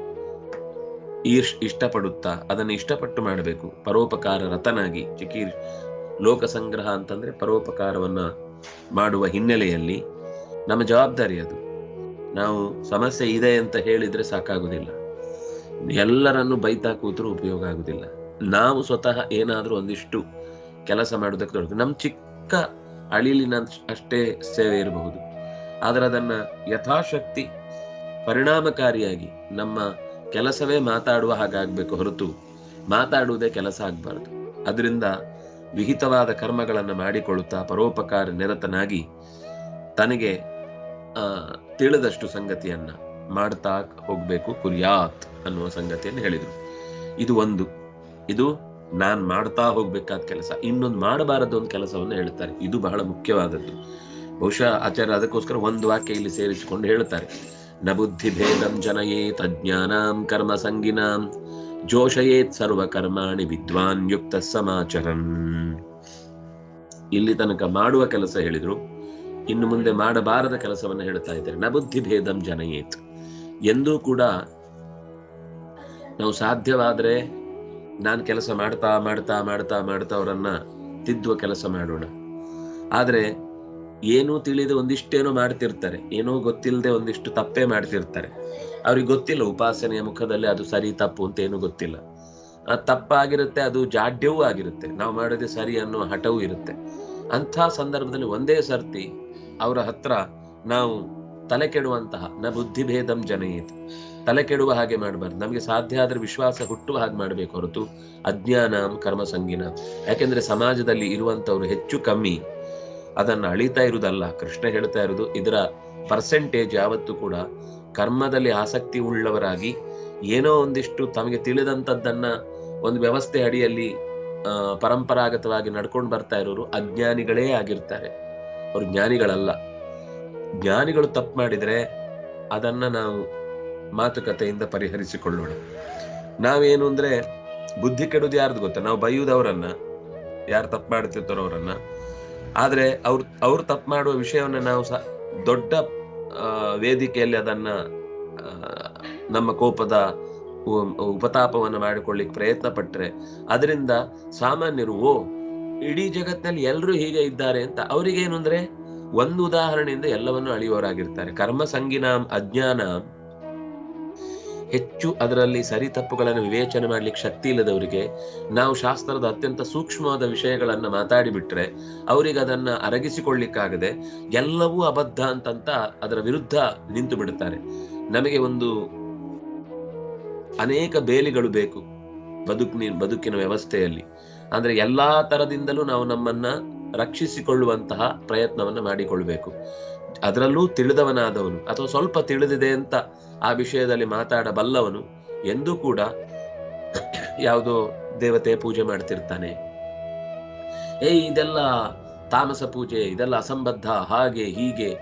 ಈರ್ಷ್ ಇಷ್ಟಪಡುತ್ತಾ ಅದನ್ನು ಇಷ್ಟಪಟ್ಟು ಮಾಡಬೇಕು. ಪರೋಪಕಾರ ರತನಾಗಿ ಚಿಕೀರ್ ಲೋಕ ಸಂಗ್ರಹ ಅಂತಂದ್ರೆ ಪರೋಪಕಾರವನ್ನ ಮಾಡುವ ಹಿನ್ನೆಲೆಯಲ್ಲಿ ನಮ್ಮ ಜವಾಬ್ದಾರಿ ಅದು. ನಾವು ಸಮಸ್ಯೆ ಇದೆ ಅಂತ ಹೇಳಿದ್ರೆ ಸಾಕಾಗುದಿಲ್ಲ. ಎಲ್ಲರನ್ನು ಬೈತಾ ಕೂತರೂ ಉಪಯೋಗ ಆಗುದಿಲ್ಲ. ನಾವು ಸ್ವತಃ ಏನಾದರೂ ಒಂದಿಷ್ಟು ಕೆಲಸ ಮಾಡೋದಕ್ಕೆ ನಮ್ಮ ಚಿಕ್ಕ ಅಳಿಲಿನ ಅಷ್ಟೇ ಸೇವೆ ಇರಬಹುದು. ಆದರೆ ಅದನ್ನ ಯಥಾಶಕ್ತಿ, ಪರಿಣಾಮಕಾರಿಯಾಗಿ ನಮ್ಮ ಕೆಲಸವೇ ಮಾತಾಡುವ ಹಾಗಾಗಬೇಕು ಹೊರತು ಮಾತಾಡುವುದೇ ಕೆಲಸ ಆಗಬಾರದು. ಅದರಿಂದ ವಿಹಿತವಾದ ಕರ್ಮಗಳನ್ನು ಮಾಡಿಕೊಳ್ಳುತ್ತಾ ಪರೋಪಕಾರ ನಿರತನಾಗಿ ತನಗೆ ತಿಳಿದಷ್ಟು ಸಂಗತಿಯನ್ನ ಮಾಡ್ತಾ ಹೋಗ್ಬೇಕು ಕುರಿಯಾತ್ ಅನ್ನುವ ಸಂಗತಿಯನ್ನು ಹೇಳಿದರು. ಇದು ಒಂದು. ಇದು ನಾನ್ ಮಾಡ್ತಾ ಹೋಗ್ಬೇಕಾದ ಕೆಲಸ. ಇನ್ನೊಂದು ಮಾಡಬಾರದು ಒಂದು ಕೆಲಸವನ್ನು ಹೇಳ್ತಾರೆ. ಇದು ಬಹಳ ಮುಖ್ಯವಾದದ್ದು. ಬಹುಶಃ ಆಚಾರ್ಯ ಅದಕ್ಕೋಸ್ಕರ ಒಂದು ವಾಕ್ಯ ಇಲ್ಲಿ ಸೇರಿಸಿಕೊಂಡು ಹೇಳ್ತಾರೆ. ನ ಬುದ್ಧಿ ಭೇದಂ ಜನಯೇತ್ ತಜ್ಞಾನಾಂ ಕರ್ಮ ಸಂಗಿನಾಂ ಜೋಷಯೇತ್ ಸರ್ವ ಕರ್ಮಾಣಿ ವಿದ್ವಾನ್ ಯುಕ್ತ ಸಮಾಚರನ್ ಇಲ್ಲಿ ತನಕ ಮಾಡುವ ಕೆಲಸ ಹೇಳಿದ್ರು. ಇನ್ನು ಮುಂದೆ ಮಾಡಬಾರದ ಕೆಲಸವನ್ನು ಹೇಳ್ತಾ ಇದ್ದಾರೆ. ನ ಬುದ್ಧಿ ಭೇದಂ ಜನಯೇತ್. ಎಂದೂ ಕೂಡ ನಾವು ಸಾಧ್ಯವಾದ್ರೆ ನಾನು ಕೆಲಸ ಮಾಡ್ತಾ ಮಾಡ್ತಾ ಮಾಡ್ತಾ ಮಾಡ್ತಾ ಅವರನ್ನ ತಿದ್ದುವ ಕೆಲಸ ಮಾಡೋಣ. ಆದರೆ ಏನೂ ತಿಳಿದು ಒಂದಿಷ್ಟೇನೋ ಮಾಡ್ತಿರ್ತಾರೆ. ಏನೋ ಗೊತ್ತಿಲ್ಲದೆ ಒಂದಿಷ್ಟು ತಪ್ಪೇ ಮಾಡ್ತಿರ್ತಾರೆ. ಅವ್ರಿಗೆ ಗೊತ್ತಿಲ್ಲ ಉಪಾಸನೆಯ ಮುಖದಲ್ಲಿ ಅದು ಸರಿ ತಪ್ಪು ಅಂತ ಏನೂ ಗೊತ್ತಿಲ್ಲ. ಆ ತಪ್ಪಾಗಿರುತ್ತೆ, ಅದು ಜಾಡ್ಯವೂ ಆಗಿರುತ್ತೆ. ನಾವು ಮಾಡೋದೇ ಸರಿ ಅನ್ನೋ ಹಠವೂ ಇರುತ್ತೆ. ಅಂಥ ಸಂದರ್ಭದಲ್ಲಿ ಒಂದೇ ಸರ್ತಿ ಅವರ ಹತ್ರ ನಾವು ತಲೆ ಕೆಡುವಂತಹ ನ ಬುದ್ಧಿಭೇದಂ ಜನಯೇತ್. ತಲೆ ಕೆಡುವ ಹಾಗೆ ಮಾಡಬಾರ್ದು. ನಮಗೆ ಸಾಧ್ಯ ಆದರೆ ವಿಶ್ವಾಸ ಹುಟ್ಟುವ ಹಾಗೆ ಮಾಡಬೇಕು ಹೊರತು ಅಜ್ಞಾನ ಕರ್ಮ ಸಂಗಿನ ಯಾಕೆಂದ್ರೆ ಸಮಾಜದಲ್ಲಿ ಇರುವಂತವ್ರು ಹೆಚ್ಚು ಕಮ್ಮಿ ಅದನ್ನ ಅಳಿತಾ ಇರುವುದಲ್ಲ. ಕೃಷ್ಣ ಹೇಳ್ತಾ ಇರುವುದು ಇದರ ಪರ್ಸೆಂಟೇಜ್ ಯಾವತ್ತು ಕೂಡ ಕರ್ಮದಲ್ಲಿ ಆಸಕ್ತಿ ಉಳ್ಳವರಾಗಿ ಏನೋ ಒಂದಿಷ್ಟು ತಮಗೆ ತಿಳಿದಂತದ್ದನ್ನ ಒಂದು ವ್ಯವಸ್ಥೆ ಅಡಿಯಲ್ಲಿ ಪರಂಪರಾಗತವಾಗಿ ನಡ್ಕೊಂಡು ಬರ್ತಾ ಇರೋರು ಅಜ್ಞಾನಿಗಳೇ ಆಗಿರ್ತಾರೆ. ಅವರು ಜ್ಞಾನಿಗಳಲ್ಲ. ಜ್ಞಾನಿಗಳು ತಪ್ಪು ಮಾಡಿದ್ರೆ ಅದನ್ನ ನಾವು ಮಾತುಕತೆಯಿಂದ ಪರಿಹರಿಸಿಕೊಳ್ಳೋಣ. ನಾವೇನು ಅಂದ್ರೆ ಬುದ್ಧಿ ಕೆಡೋದು ಯಾರ್ದು ಗೊತ್ತಾ? ನಾವು ಬೈಯುವುದವರನ್ನ ಯಾರು ತಪ್ಪು ಮಾಡ್ತಿರ್ತಾರೋ ಅವರನ್ನ. ಆದ್ರೆ ಅವ್ರು ಅವ್ರು ತಪ್ಪು ಮಾಡುವ ವಿಷಯವನ್ನ ನಾವು ಸಹ ದೊಡ್ಡ ವೇದಿಕೆಯಲ್ಲಿ ಅದನ್ನ ನಮ್ಮ ಕೋಪದ ಉಪತಾಪವನ್ನು ಮಾಡಿಕೊಳ್ಳಿಕ್ ಪ್ರಯತ್ನ ಪಟ್ರೆ, ಅದರಿಂದ ಸಾಮಾನ್ಯರು, ಓ, ಇಡೀ ಜಗತ್ತಿನಲ್ಲಿ ಎಲ್ಲರೂ ಹೀಗೆ ಇದ್ದಾರೆ ಅಂತ ಅವರಿಗೇನು ಅಂದ್ರೆ, ಒಂದು ಉದಾಹರಣೆಯಿಂದ ಎಲ್ಲವನ್ನು ಅಳಿಯೋರಾಗಿರ್ತಾರೆ. ಕರ್ಮ ಸಂಗಿನ ಅಜ್ಞಾನ ಹೆಚ್ಚು ಅದರಲ್ಲಿ ಸರಿ ತಪ್ಪುಗಳನ್ನು ವಿವೇಚನೆ ಮಾಡ್ಲಿಕ್ಕೆ ಶಕ್ತಿ ಇಲ್ಲದವರಿಗೆ ನಾವು ಶಾಸ್ತ್ರದ ಅತ್ಯಂತ ಸೂಕ್ಷ್ಮವಾದ ವಿಷಯಗಳನ್ನು ಮಾತಾಡಿಬಿಟ್ರೆ ಅವರಿಗೆ ಅದನ್ನ ಅರಗಿಸಿಕೊಳ್ಳಿಕ್ಕಾಗದೆ ಎಲ್ಲವೂ ಅಬದ್ಧ ಅಂತಂತ ಅದರ ವಿರುದ್ಧ ನಿಂತು ಬಿಡುತ್ತಾರೆ ನಮಗೆ ಒಂದು ಅನೇಕ ಬೇಲಿಗಳು ಬೇಕು ಬದುಕಿನ ಬದುಕಿನ ವ್ಯವಸ್ಥೆಯಲ್ಲಿ. ಅಂದ್ರೆ ಎಲ್ಲಾ ತರದಿಂದಲೂ ನಾವು ನಮ್ಮನ್ನ ರಕ್ಷಿಸಿಕೊಳ್ಳುವಂತಹ ಪ್ರಯತ್ನವನ್ನ ಮಾಡಿಕೊಳ್ಬೇಕು. ಅದರಲ್ಲೂ ತಿಳಿದವನಾದವನು ಅಥವಾ ಸ್ವಲ್ಪ ತಿಳಿದಿದೆ ಅಂತ ಆ ವಿಷಯದಲ್ಲಿ ಮಾತಾಡಬಲ್ಲವನು ಎಂದೂ ಕೂಡ ಯಾವುದೋ ದೇವತೆ ಪೂಜೆ ಮಾಡ್ತಿರ್ತಾನೆ. ಏಯ್ ಇದೆಲ್ಲ ತಾಮಸ ಪೂಜೆ, ಇದೆಲ್ಲ ಅಸಂಬದ್ಧ, ಹಾಗೆ, ಹೀಗೆ,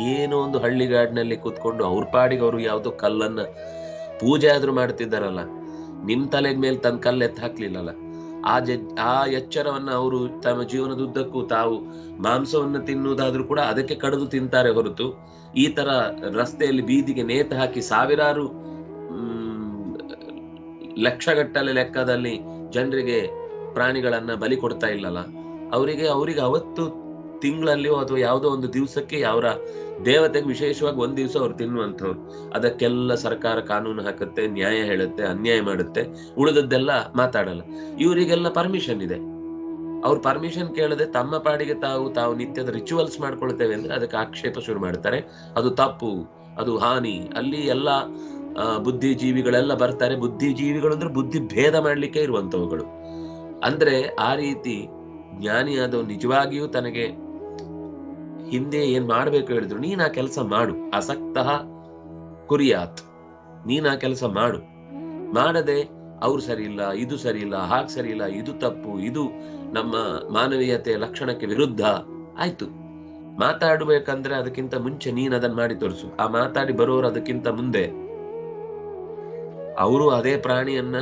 ಏನೋ ಒಂದು ಹಳ್ಳಿಗಾಡಿನಲ್ಲಿ ಕೂತ್ಕೊಂಡು ಅವ್ರ ಪಾಡಿಗೆ ಅವರು ಯಾವುದೋ ಕಲ್ಲನ್ನ ಪೂಜೆ ಆದ್ರೂ ಮಾಡ್ತಿದ್ದಾರಲ್ಲ. ನಿಮ್ ತಲೆಗ್ ಮೇಲೆ ತನ್ನ ಕಲ್ಲು ಎತ್ತ ಹಾಕ್ಲಿಲ್ಲಲ್ಲ. ಆ ಜ, ಆ ಎಚ್ಚರವನ್ನ ಅವರು ತಮ್ಮ ಜೀವನದುದ್ದಕ್ಕೂ ತಾವು ಮಾಂಸವನ್ನು ತಿನ್ನುವುದಾದ್ರೂ ಕೂಡ ಅದಕ್ಕೆ ಕಡಿದು ತಿಂತಾರೆ ಹೊರತು ಈ ತರ ರಸ್ತೆಯಲ್ಲಿ ಬೀದಿಗೆ ನೇತು ಹಾಕಿ ಸಾವಿರಾರು ಲಕ್ಷಗಟ್ಟಲೆ ಲೆಕ್ಕದಲ್ಲಿ ಜನರಿಗೆ ಪ್ರಾಣಿಗಳನ್ನ ಬಲಿ ಕೊಡ್ತಾ ಇಲ್ಲಲ್ಲ, ಅವರಿಗೆ ಅವರಿಗೆ ಅವತ್ತು ತಿಂಗಳಲ್ಲಿಯೋ ಅಥವಾ ಯಾವುದೋ ಒಂದು ದಿವಸಕ್ಕೆ ಅವರ ದೇವತೆಗೆ ವಿಶೇಷವಾಗಿ ಒಂದು ದಿವಸ ಅವ್ರು ತಿನ್ನುವಂಥವ್ರು. ಅದಕ್ಕೆಲ್ಲ ಸರ್ಕಾರ ಕಾನೂನು ಹಾಕುತ್ತೆ, ನ್ಯಾಯ ಹೇಳುತ್ತೆ, ಅನ್ಯಾಯ ಮಾಡುತ್ತೆ, ಉಳಿದದ್ದೆಲ್ಲ ಮಾತಾಡಲ್ಲ. ಇವರಿಗೆಲ್ಲ ಪರ್ಮಿಷನ್ ಇದೆ. ಅವ್ರು ಪರ್ಮಿಷನ್ ಕೇಳದೆ ತಮ್ಮ ಪಾಡಿಗೆ ತಾವು ತಾವು ನಿತ್ಯದ ರಿಚುವಲ್ಸ್ ಮಾಡ್ಕೊಳ್ತೇವೆ ಅಂದ್ರೆ ಅದಕ್ಕೆ ಆಕ್ಷೇಪ ಶುರು ಮಾಡ್ತಾರೆ. ಅದು ತಪ್ಪು, ಅದು ಹಾನಿ. ಅಲ್ಲಿ ಎಲ್ಲ ಬುದ್ಧಿಜೀವಿಗಳೆಲ್ಲ ಬರ್ತಾರೆ. ಬುದ್ಧಿಜೀವಿಗಳು ಅಂದ್ರೆ ಬುದ್ಧಿ ಭೇದ ಮಾಡ್ಲಿಕ್ಕೆ ಇರುವಂತವುಗಳು ಅಂದ್ರೆ ಆ ರೀತಿ ಜ್ಞಾನಿಯಾದವು ನಿಜವಾಗಿಯೂ ತನಗೆ ಹಿಂದೆ ಏನ್ ಮಾಡ್ಬೇಕು ಹೇಳಿದ್ರು, ನೀನ್ ಆ ಕೆಲಸ ಮಾಡು. ಅಸಕ್ತ ಕುರಿಯಾತ್. ನೀನ್ ಆ ಕೆಲಸ ಮಾಡು. ಮಾಡದೆ ಅವ್ರು ಸರಿ ಇಲ್ಲ, ಇದು ಸರಿ ಇಲ್ಲ, ಹಾಗ್ ಸರಿ ಇಲ್ಲ, ಇದು ತಪ್ಪು, ಇದು ನಮ್ಮ ಮಾನವೀಯತೆ ಲಕ್ಷಣಕ್ಕೆ ವಿರುದ್ಧ. ಆಯ್ತು. ಮಾತಾಡ್ಬೇಕಂದ್ರೆ ಅದಕ್ಕಿಂತ ಮುಂಚೆ ನೀನ್ ಅದನ್ನ ಮಾಡಿ ತೋರಿಸು. ಆ ಮಾತಾಡಿ ಬರೋರು ಅದಕ್ಕಿಂತ ಮುಂದೆ. ಅವರು ಅದೇ ಪ್ರಾಣಿಯನ್ನ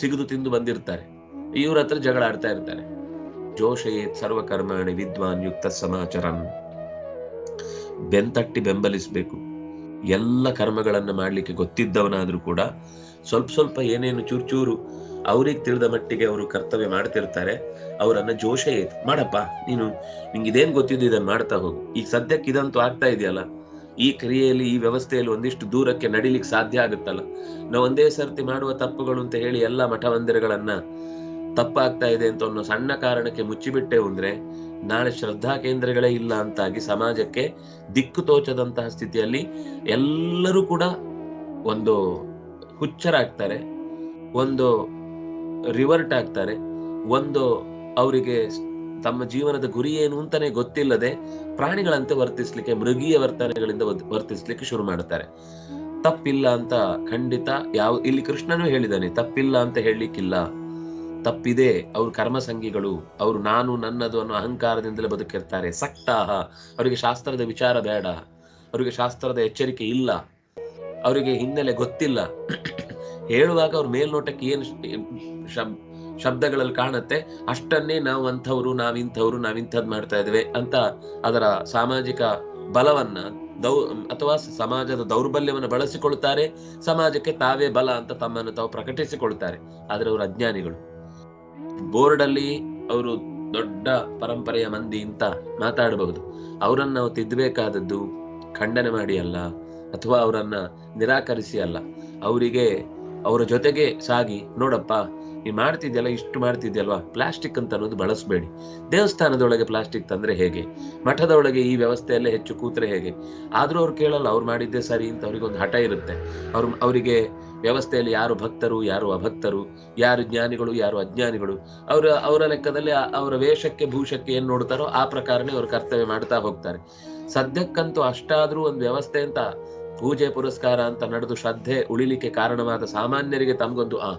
ಸಿಗದು ತಿಂದು ಬಂದಿರ್ತಾರೆ. ಇವ್ರ ಹತ್ರ ಜಗಳ ಆಡ್ತಾ ಇರ್ತಾರೆ. ಜೋಶಯೇತ್ ಸರ್ವಕರ್ಮಾಣಿ ವಿದ್ವಾನ್ ಯುಕ್ತ ಸಮಾಚರನ್. ಬೆಂತಟ್ಟಿ ಬೆಂಬಲಿಸಬೇಕು. ಎಲ್ಲ ಕರ್ಮಗಳನ್ನು ಮಾಡಲಿಕ್ಕೆ ಗೊತ್ತಿದ್ದವನಾದರೂ ಕೂಡ ಸ್ವಲ್ಪ ಸ್ವಲ್ಪ ಏನೇನು ಚೂರು ಚೂರು ಅವ್ರಿಗೆ ತಿಳಿದ ಮಟ್ಟಿಗೆ ಅವರು ಕರ್ತವ್ಯ ಮಾಡ್ತಿರ್ತಾರೆ, ಅವರನ್ನ ಏತ್ ಮಾಡಪ್ಪ, ನೀನು ನಿಂಗೆ ಇದೇನು ಗೊತ್ತಿದ್ದು ಇದನ್ನು ಮಾಡ್ತಾ ಹೋಗು. ಈಗ ಸದ್ಯಕ್ಕೆ ಇದಂತೂ ಆಗ್ತಾ ಇದೆಯಲ್ಲ, ಈ ಕ್ರಿಯೆಯಲ್ಲಿ, ಈ ವ್ಯವಸ್ಥೆಯಲ್ಲಿ ಒಂದಿಷ್ಟು ದೂರಕ್ಕೆ ನಡಿಲಿಕ್ಕೆ ಸಾಧ್ಯ ಆಗುತ್ತಲ್ಲ. ನಾವು ಒಂದೇ ಸರ್ತಿ ಮಾಡುವ ತಪ್ಪುಗಳು ಅಂತ ಹೇಳಿ ಎಲ್ಲ ಮಠ ಮಂದಿರಗಳನ್ನ ತಪ್ಪಾಗ್ತಾ ಇದೆ ಅಂತ ಅನ್ನೋ ಸಣ್ಣ ಕಾರಣಕ್ಕೆ ಮುಚ್ಚಿಬಿಟ್ಟೆವು ಅಂದ್ರೆ ನಾಳೆ ಶ್ರದ್ಧಾ ಕೇಂದ್ರಗಳೇ ಇಲ್ಲ ಅಂತಾಗಿ ಸಮಾಜಕ್ಕೆ ದಿಕ್ಕು ತೋಚದಂತಹ ಸ್ಥಿತಿಯಲ್ಲಿ ಎಲ್ಲರೂ ಕೂಡ ಒಂದು ಹುಚ್ಚರಾಗ್ತಾರೆ, ಒಂದು ರಿವರ್ಟ್ ಆಗ್ತಾರೆ, ಒಂದು ಅವರಿಗೆ ತಮ್ಮ ಜೀವನದ ಗುರಿ ಏನು ಅಂತಾನೆ ಗೊತ್ತಿಲ್ಲದೆ ಪ್ರಾಣಿಗಳಂತೆ ವರ್ತಿಸ್ಲಿಕ್ಕೆ, ಮೃಗೀಯ ವರ್ತನೆಗಳಿಂದ ವರ್ತಿಸ್ಲಿಕ್ಕೆ ಶುರು ಮಾಡ್ತಾರೆ. ತಪ್ಪಿಲ್ಲ ಅಂತ ಖಂಡಿತ ಯಾವ, ಇಲ್ಲಿ ಕೃಷ್ಣನು ಹೇಳಿದಾನೆ ತಪ್ಪಿಲ್ಲ ಅಂತ ಹೇಳಲಿಕ್ಕಿಲ್ಲ. ತಪ್ಪಿದೆ, ಅವ್ರು ಕರ್ಮಸಂಗಿಗಳು, ಅವರು ನಾನು ನನ್ನದು ಅನ್ನೋ ಅಹಂಕಾರದಿಂದಲೇ ಬದುಕಿರ್ತಾರೆ. ಸಕ್ತಾಹ. ಅವರಿಗೆ ಶಾಸ್ತ್ರದ ವಿಚಾರ ಬೇಡ. ಅವರಿಗೆ ಶಾಸ್ತ್ರದ ಎಚ್ಚರಿಕೆ ಇಲ್ಲ. ಅವರಿಗೆ ಹಿನ್ನೆಲೆ ಗೊತ್ತಿಲ್ಲ. ಹೇಳುವಾಗ ಅವ್ರ ಮೇಲ್ನೋಟಕ್ಕೆ ಏನು ಶಬ್, ಶಬ್ದಗಳಲ್ಲಿ ಕಾಣುತ್ತೆ? ಅಷ್ಟನ್ನೇ ನಾವು ಅಂಥವ್ರು ನಾವಿಂಥವ್ರು ನಾವಿಂಥದ್ ಮಾಡ್ತಾ ಇದ್ದೇವೆ ಅಂತ ಅದರ ಸಾಮಾಜಿಕ ಬಲವನ್ನ ದೌ, ಅಥವಾ ಸಮಾಜದ ದೌರ್ಬಲ್ಯವನ್ನು ಬಳಸಿಕೊಳ್ತಾರೆ. ಸಮಾಜಕ್ಕೆ ತಾವೇ ಬಲ ಅಂತ ತಮ್ಮನ್ನು ತಾವು ಪ್ರಕಟಿಸಿಕೊಳ್ತಾರೆ. ಆದರೆ ಅವರು ಅಜ್ಞಾನಿಗಳು. ಬೋರ್ಡ್ ಅಲ್ಲಿ ಅವರು ದೊಡ್ಡ ಪರಂಪರೆಯ ಮಂದಿ ಅಂತ ಮಾತಾಡಬಹುದು. ಅವರನ್ನ ನಾವು ತಿದ್ದಬೇಕಾದದ್ದು ಖಂಡನೆ ಮಾಡಿ ಅಲ್ಲ, ಅಥವಾ ಅವರನ್ನ ನಿರಾಕರಿಸಿ ಅಲ್ಲ. ಅವರಿಗೆ, ಅವರ ಜೊತೆಗೆ ಸಾಗಿ, ನೋಡಪ್ಪ ನೀ ಮಾಡ್ತಿದ್ಯಲ್ಲ, ಇಷ್ಟು ಮಾಡ್ತಿದ್ಯಲ್ವಾ, ಪ್ಲಾಸ್ಟಿಕ್ ಅಂತ ಅನ್ನೋದು ಬಳಸಬೇಡಿ. ದೇವಸ್ಥಾನದೊಳಗೆ ಪ್ಲಾಸ್ಟಿಕ್ ತಂದ್ರೆ ಹೇಗೆ? ಮಠದ ಒಳಗೆ ಈ ವ್ಯವಸ್ಥೆಯಲ್ಲೇ ಹೆಚ್ಚು ಕೂತ್ರೆ ಹೇಗೆ? ಆದ್ರೂ ಅವ್ರು ಕೇಳಲ್ಲ, ಅವ್ರು ಮಾಡಿದ್ದೆ ಸರಿ ಅಂತ ಅವ್ರಿಗೊಂದು ಹಠ ಇರುತ್ತೆ. ಅವ್ರು, ಅವರಿಗೆ ವ್ಯವಸ್ಥೆಯಲ್ಲಿ ಯಾರು ಭಕ್ತರು, ಯಾರು ಅಭಕ್ತರು, ಯಾರು ಜ್ಞಾನಿಗಳು, ಯಾರು ಅಜ್ಞಾನಿಗಳು. ಅವರ ಅವರ ಲೆಕ್ಕದಲ್ಲಿ ಅವರ ವೇಷಕ್ಕೆ, ಭೂಷಕ್ಕೆ ಏನ್ ನೋಡ್ತಾರೋ ಆ ಪ್ರಕಾರನೇ ಅವರು ಕರ್ತವ್ಯ ಮಾಡ್ತಾ ಹೋಗ್ತಾರೆ. ಸದ್ಯಕ್ಕಂತೂ ಅಷ್ಟಾದ್ರೂ ಒಂದು ವ್ಯವಸ್ಥೆ ಅಂತ, ಪೂಜೆ, ಪುರಸ್ಕಾರ ಅಂತ ನಡೆದು ಶ್ರದ್ಧೆ ಉಳಿಲಿಕ್ಕೆ ಕಾರಣವಾದ ಸಾಮಾನ್ಯರಿಗೆ ತಮಗೊಂದು, ಆ,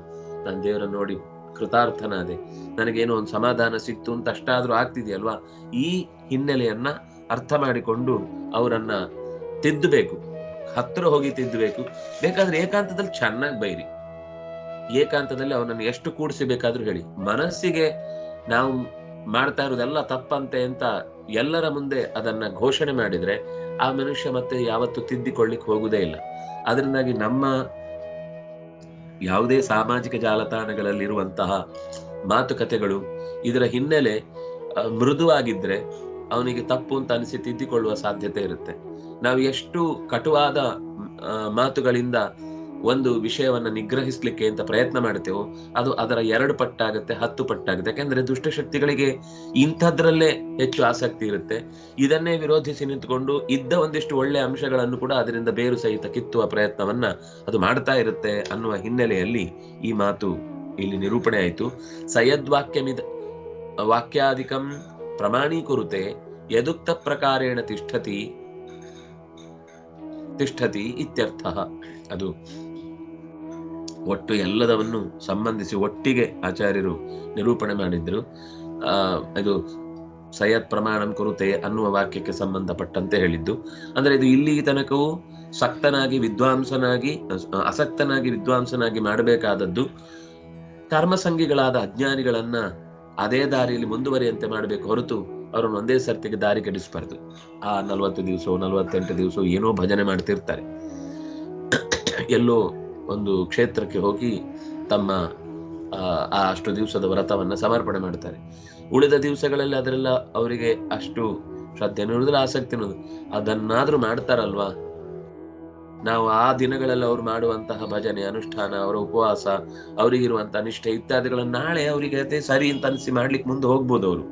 ನಾನು ದೇವರನ್ನು ನೋಡಿ ಕೃತಾರ್ಥನಾದೆ. ನನಗೇನೋ ಒಂದು ಸಮಾಧಾನ ಸಿಕ್ತು ಅಂತ ಅಷ್ಟಾದ್ರೂ ಆಗ್ತಿದೆಯಲ್ವಾ? ಈ ಹಿನ್ನೆಲೆಯನ್ನ ಅರ್ಥ ಮಾಡಿಕೊಂಡು ಅವರನ್ನ ತಿದ್ದಬೇಕು. ಹತ್ರ ಹೋಗಿ ತಿದ್ದಬೇಕು ಬೇಕಾದ್ರೆ ಏಕಾಂತದಲ್ಲಿ ಚೆನ್ನಾಗಿ ಬೈರಿ. ಏಕಾಂತದಲ್ಲಿ ಅವನನ್ನು ಎಷ್ಟು ಕೂಡಿಸಿ ಬೇಕಾದ್ರೂ ಹೇಳಿ. ಮನಸ್ಸಿಗೆ ನಾವು ಮಾಡ್ತಾ ಇರೋದೆಲ್ಲ ತಪ್ಪಂತೆ ಅಂತ ಎಲ್ಲರ ಮುಂದೆ ಅದನ್ನ ಘೋಷಣೆ ಮಾಡಿದ್ರೆ ಆ ಮನುಷ್ಯ ಮತ್ತೆ ಯಾವತ್ತು ತಿದ್ದಿಕೊಳ್ಳಿಕ್ ಹೋಗುದೇ ಇಲ್ಲ. ಅದರಿಂದಾಗಿ ನಮ್ಮ ಯಾವುದೇ ಸಾಮಾಜಿಕ ಜಾಲತಾಣಗಳಲ್ಲಿರುವಂತಹ ಮಾತುಕತೆಗಳು ಇದರ ಹಿನ್ನೆಲೆ ಮೃದುವಾಗಿದ್ರೆ ಅವನಿಗೆ ತಪ್ಪು ಅಂತ ಅನಿಸಿ ತಿದ್ದಿಕೊಳ್ಳುವ ಸಾಧ್ಯತೆ ಇರುತ್ತೆ. ನಾವು ಎಷ್ಟು ಕಟುವಾದ ಮಾತುಗಳಿಂದ ಒಂದು ವಿಷಯವನ್ನ ನಿಗ್ರಹಿಸ್ಲಿಕ್ಕೆ ಅಂತ ಪ್ರಯತ್ನ ಮಾಡ್ತೇವೋ ಅದು ಅದರ ಎರಡು ಪಟ್ಟಾಗುತ್ತೆ, ಹತ್ತು ಪಟ್ಟಾಗುತ್ತೆ. ಯಾಕಂದ್ರೆ ದುಷ್ಟಶಕ್ತಿಗಳಿಗೆ ಇಂಥದ್ರಲ್ಲೇ ಹೆಚ್ಚು ಆಸಕ್ತಿ ಇರುತ್ತೆ. ಇದನ್ನೇ ವಿರೋಧಿಸಿ ನಿಂತುಕೊಂಡು ಇದ್ದ ಒಂದಿಷ್ಟು ಒಳ್ಳೆ ಅಂಶಗಳನ್ನು ಕೂಡ ಅದರಿಂದ ಬೇರು ಸಹಿತ ಕಿತ್ತುವ ಪ್ರಯತ್ನವನ್ನ ಅದು ಮಾಡ್ತಾ ಇರುತ್ತೆ ಅನ್ನುವ ಹಿನ್ನೆಲೆಯಲ್ಲಿ ಈ ಮಾತು ಇಲ್ಲಿ ನಿರೂಪಣೆ ಆಯಿತು. ಸಯದ್ವಾಕ್ಯಮಿದ ವಾಕ್ಯಾಧಿಕಂ ಪ್ರಮಾಣೀಕುರುತೆ ಯದುಕ್ತ ಪ್ರಕಾರೇಣ ತಿಷ್ಠತಿ ತಿಷ್ಠತಿ ಇತ್ಯರ್ಥ. ಅದು ಒಟ್ಟು ಎಲ್ಲದವನ್ನು ಸಂಬಂಧಿಸಿ ಒಟ್ಟಿಗೆ ಆಚಾರ್ಯರು ನಿರೂಪಣೆ ಮಾಡಿದ್ರು. ಆ, ಇದು ಸಯತ್ ಪ್ರಮಾಣಂ ಕುರುತೆ ಅನ್ನುವ ವಾಕ್ಯಕ್ಕೆ ಸಂಬಂಧಪಟ್ಟಂತೆ ಹೇಳಿದ್ದು. ಅಂದ್ರೆ ಇದು ಇಲ್ಲಿ ತನಕವೂ ಸಕ್ತನಾಗಿ ವಿದ್ವಾಂಸನಾಗಿ, ಅಸಕ್ತನಾಗಿ ವಿದ್ವಾಂಸನಾಗಿ ಮಾಡಬೇಕಾದದ್ದು ಕರ್ಮಸಂಗಿಗಳಾದ ಅಜ್ಞಾನಿಗಳನ್ನ ಅದೇ ದಾರಿಯಲ್ಲಿ ಮುಂದುವರಿಯಂತೆ ಮಾಡಬೇಕು ಹೊರತು ಅವರನ್ನು ಒಂದೇ ಸರ್ತಿಗೆ ದಾರಿ ಕಡಿಸ್ಬಾರ್ದು ಆ ನಲ್ವತ್ತು ದಿವಸ ನಲ್ವತ್ತೆಂಟು ದಿವಸ ಏನೋ ಭಜನೆ ಮಾಡ್ತಿರ್ತಾರೆ. ಎಲ್ಲೋ ಒಂದು ಕ್ಷೇತ್ರಕ್ಕೆ ಹೋಗಿ ತಮ್ಮ ಆ, ಅಷ್ಟು ದಿವಸದ ವ್ರತವನ್ನ ಸಮರ್ಪಣೆ ಮಾಡ್ತಾರೆ. ಉಳಿದ ದಿವಸಗಳಲ್ಲಿ ಅದರೆಲ್ಲ ಅವರಿಗೆ ಅಷ್ಟು ಶ್ರದ್ಧೆ ಇರುವುದಿಲ್ಲ ಆಸಕ್ತಿನೂ ಅದನ್ನಾದ್ರೂ ಮಾಡ್ತಾರಲ್ವಾ? ನಾವು ಆ ದಿನಗಳಲ್ಲಿ ಅವ್ರು ಮಾಡುವಂತಹ ಭಜನೆ, ಅನುಷ್ಠಾನ, ಅವರ ಉಪವಾಸ ಅವರಿಗಿರುವಂತಹ ನಿಷ್ಠೆ ಇತ್ಯಾದಿಗಳನ್ನ ನಾಳೆ ಅವರಿಗೆ ಸರಿ ಅಂತ ಅನಿಸಿ ಮಾಡ್ಲಿಕ್ಕೆ ಮುಂದೆ ಹೋಗ್ಬೋದು ಅವರು.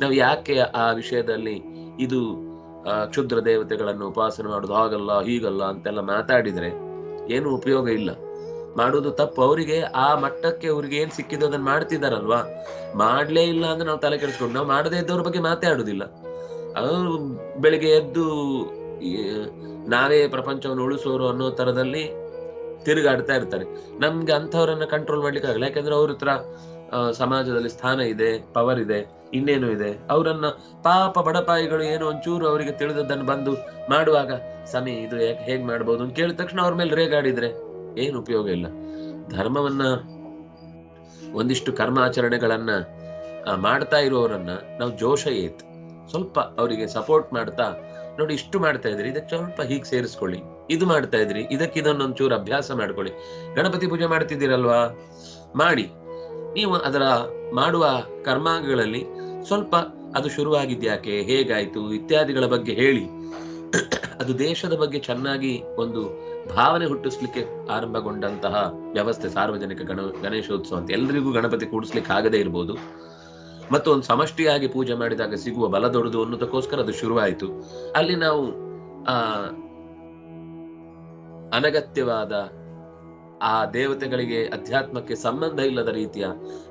ನಾವು ಯಾಕೆ ಆ ವಿಷಯದಲ್ಲಿ ಇದು ಕ್ಷುದ್ರ ದೇವತೆಗಳನ್ನು ಉಪಾಸನೆ ಮಾಡುದು, ಹಾಗಲ್ಲ, ಹೀಗಲ್ಲ ಅಂತೆಲ್ಲ ಮಾತಾಡಿದ್ರೆ ಏನು ಉಪಯೋಗ ಇಲ್ಲ. ಮಾಡೋದು ತಪ್ಪು. ಅವರಿಗೆ ಆ ಮಟ್ಟಕ್ಕೆ ಅವ್ರಿಗೆ ಏನ್ ಸಿಕ್ಕಿದ್ದು ಅದನ್ನ ಮಾಡ್ತಿದಾರಲ್ವಾ? ಮಾಡ್ಲೇ ಇಲ್ಲ ಅಂದ್ರೆ ನಾವು ತಲೆ ಕೆಡಿಸ್ಕೊಂಡು, ನಾವು ಮಾಡದೇ ಇದ್ದವ್ರ ಬಗ್ಗೆ ಮಾತಾಡುದಿಲ್ಲ ಅವರು ಬೆಳಿಗ್ಗೆ ಎದ್ದು ನಾವೇ ಪ್ರಪಂಚವನ್ನು ಉಳಿಸೋರು ಅನ್ನೋ ತರದಲ್ಲಿ ತಿರುಗಾಡ್ತಾ ಇರ್ತಾರೆ. ನಮ್ಗೆ ಅಂಥವ್ರನ್ನ ಕಂಟ್ರೋಲ್ ಮಾಡ್ಲಿಕ್ಕೆ ಆಗಲ್ಲ ಯಾಕಂದ್ರೆ ಅವ್ರ ಹತ್ರ ಸಮಾಜದಲ್ಲಿ ಸ್ಥಾನ ಇದೆ ಪವರ್ ಇದೆ, ಇನ್ನೇನು ಇದೆ. ಅವರನ್ನ ಪಾಪ ಬಡಪಾಯಿಗಳು ಏನೋ ಒಂಚೂರು ಅವರಿಗೆ ತಿಳಿದದ್ದನ್ನು ಬಂದು ಮಾಡುವಾಗ ಸಮಯ ಇದು ಯಾಕೆ ಹೇಗ್ ಮಾಡ್ಬೋದು ಅಂತ ಕೇಳಿದ ತಕ್ಷಣ ಅವ್ರ ಮೇಲೆ ರೇಗಾಡಿದ್ರೆ ಏನು ಉಪಯೋಗ ಇಲ್ಲ. ಧರ್ಮವನ್ನ ಒಂದಿಷ್ಟು ಕರ್ಮಾಚರಣೆಗಳನ್ನ ಮಾಡ್ತಾ ಇರುವವರನ್ನ ನಾವು ಜೋಶ ಏತ್ ಸ್ವಲ್ಪ ಅವರಿಗೆ ಸಪೋರ್ಟ್ ಮಾಡ್ತಾ ನೋಡಿ, ಇಷ್ಟು ಮಾಡ್ತಾ ಇದ್ರಿ. ಇದಕ್ಕೆ ಸ್ವಲ್ಪ ಹೀಗೆ ಸೇರಿಸ್ಕೊಳ್ಳಿ. ಇದು ಮಾಡ್ತಾ ಇದ್ರಿ. ಇದಕ್ಕೆ ಇದೊಂದು ಚೂರು ಅಭ್ಯಾಸ ಮಾಡ್ಕೊಳ್ಳಿ. ಗಣಪತಿ ಪೂಜೆ ಮಾಡ್ತಿದ್ದೀರಲ್ವಾ? ಮಾಡಿ. ನೀವು ಅದರ ಮಾಡುವ ಕರ್ಮಗಳಲ್ಲಿ ಸ್ವಲ್ಪ ಅದು ಶುರುವಾಗಿದ್ಯಾಕೆ? ಹೇಗಾಯ್ತು? ಇತ್ಯಾದಿಗಳ ಬಗ್ಗೆ ಹೇಳಿ. ಅದು ದೇಶದ ಬಗ್ಗೆ ಚೆನ್ನಾಗಿ ಒಂದು ಭಾವನೆ ಹುಟ್ಟಿಸ್ಲಿಕ್ಕೆ ಆರಂಭಗೊಂಡಂತಹ ವ್ಯವಸ್ಥೆ ಸಾರ್ವಜನಿಕ ಗಣ ಗಣೇಶೋತ್ಸವ ಅಂತ. ಎಲ್ರಿಗೂ ಗಣಪತಿ ಕೂಡಿಸ್ಲಿಕ್ಕೆ ಆಗದೇ ಇರ್ಬೋದು. ಮತ್ತು ಒಂದು ಸಮಷ್ಟಿಯಾಗಿ ಪೂಜೆ ಮಾಡಿದಾಗ ಸಿಗುವ ಬಲ ದೊಡ್ಡದು ಅನ್ನೋದಕ್ಕೋಸ್ಕರ ಅದು ಶುರುವಾಯಿತು. ಅಲ್ಲಿ ನಾವು, ಆ, ಅನಗತ್ಯವಾದ ಆ ದೇವತೆಗಳಿಗೆ ಅಧ್ಯಾತ್ಮಕ್ಕೆ ಸಂಬಂಧ ಇಲ್ಲದ ರೀತಿಯ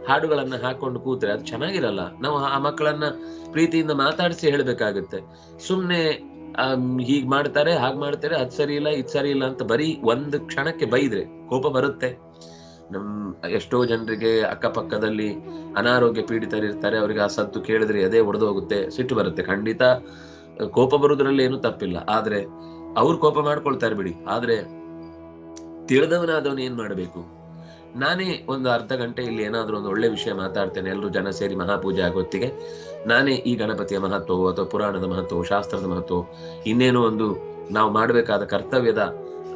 ಹಾಡುಗಳನ್ನ ಹಾಕೊಂಡು ಕೂತ್ರೆ ಅದು ಚೆನ್ನಾಗಿರಲ್ಲ. ನಾವು ಆ ಮಕ್ಕಳನ್ನ ಪ್ರೀತಿಯಿಂದ ಮಾತಾಡಿಸಿ ಹೇಳ್ಬೇಕಾಗುತ್ತೆ. ಸುಮ್ನೆ, ಆ, ಹೀಗ್ ಮಾಡ್ತಾರೆ, ಹಾಗೆ ಮಾಡ್ತಾರೆ, ಅದ್ ಸರಿ ಇಲ್ಲ, ಇದ್ ಸರಿ ಇಲ್ಲ ಅಂತ ಬರೀ ಒಂದು ಕ್ಷಣಕ್ಕೆ ಬೈದ್ರೆ ಕೋಪ ಬರುತ್ತೆ. ನಮ್ ಎಷ್ಟೋ ಜನರಿಗೆ ಅಕ್ಕಪಕ್ಕದಲ್ಲಿ ಅನಾರೋಗ್ಯ ಪೀಡಿತರಿರ್ತಾರೆ ಅವರಿಗೆ ಆ ಸದ್ದು ಕೇಳಿದ್ರೆ ಅದೇ ಒಡೆದು ಹೋಗುತ್ತೆ, ಸಿಟ್ಟು ಬರುತ್ತೆ. ಖಂಡಿತ ಕೋಪ ಬರುವುದರಲ್ಲಿ ಏನು ತಪ್ಪಿಲ್ಲ. ಆದ್ರೆ ಅವ್ರು ಕೋಪ ಮಾಡ್ಕೊಳ್ತಾರೆ ಬಿಡಿ. ಆದ್ರೆ ತಿಳಿದವನಾದವನು ಏನ್ ಮಾಡಬೇಕು? ನಾನೇ ಒಂದು ಅರ್ಧ ಗಂಟೆ ಇಲ್ಲಿ ಏನಾದ್ರೂ ಒಂದು ಒಳ್ಳೆ ವಿಷಯ ಮಾತಾಡ್ತೇನೆ ಎಲ್ಲರೂ ಜನ ಸೇರಿ ಮಹಾಪೂಜೆ ಆಗೋತ್ತಿಗೆ. ನಾನೇ ಈ ಗಣಪತಿಯ ಮಹತ್ವವು ಅಥವಾ ಪುರಾಣದ ಮಹತ್ವವು, ಶಾಸ್ತ್ರದ ಮಹತ್ವ ಇನ್ನೇನೋ ಒಂದು ನಾವು ಮಾಡಬೇಕಾದ ಕರ್ತವ್ಯದ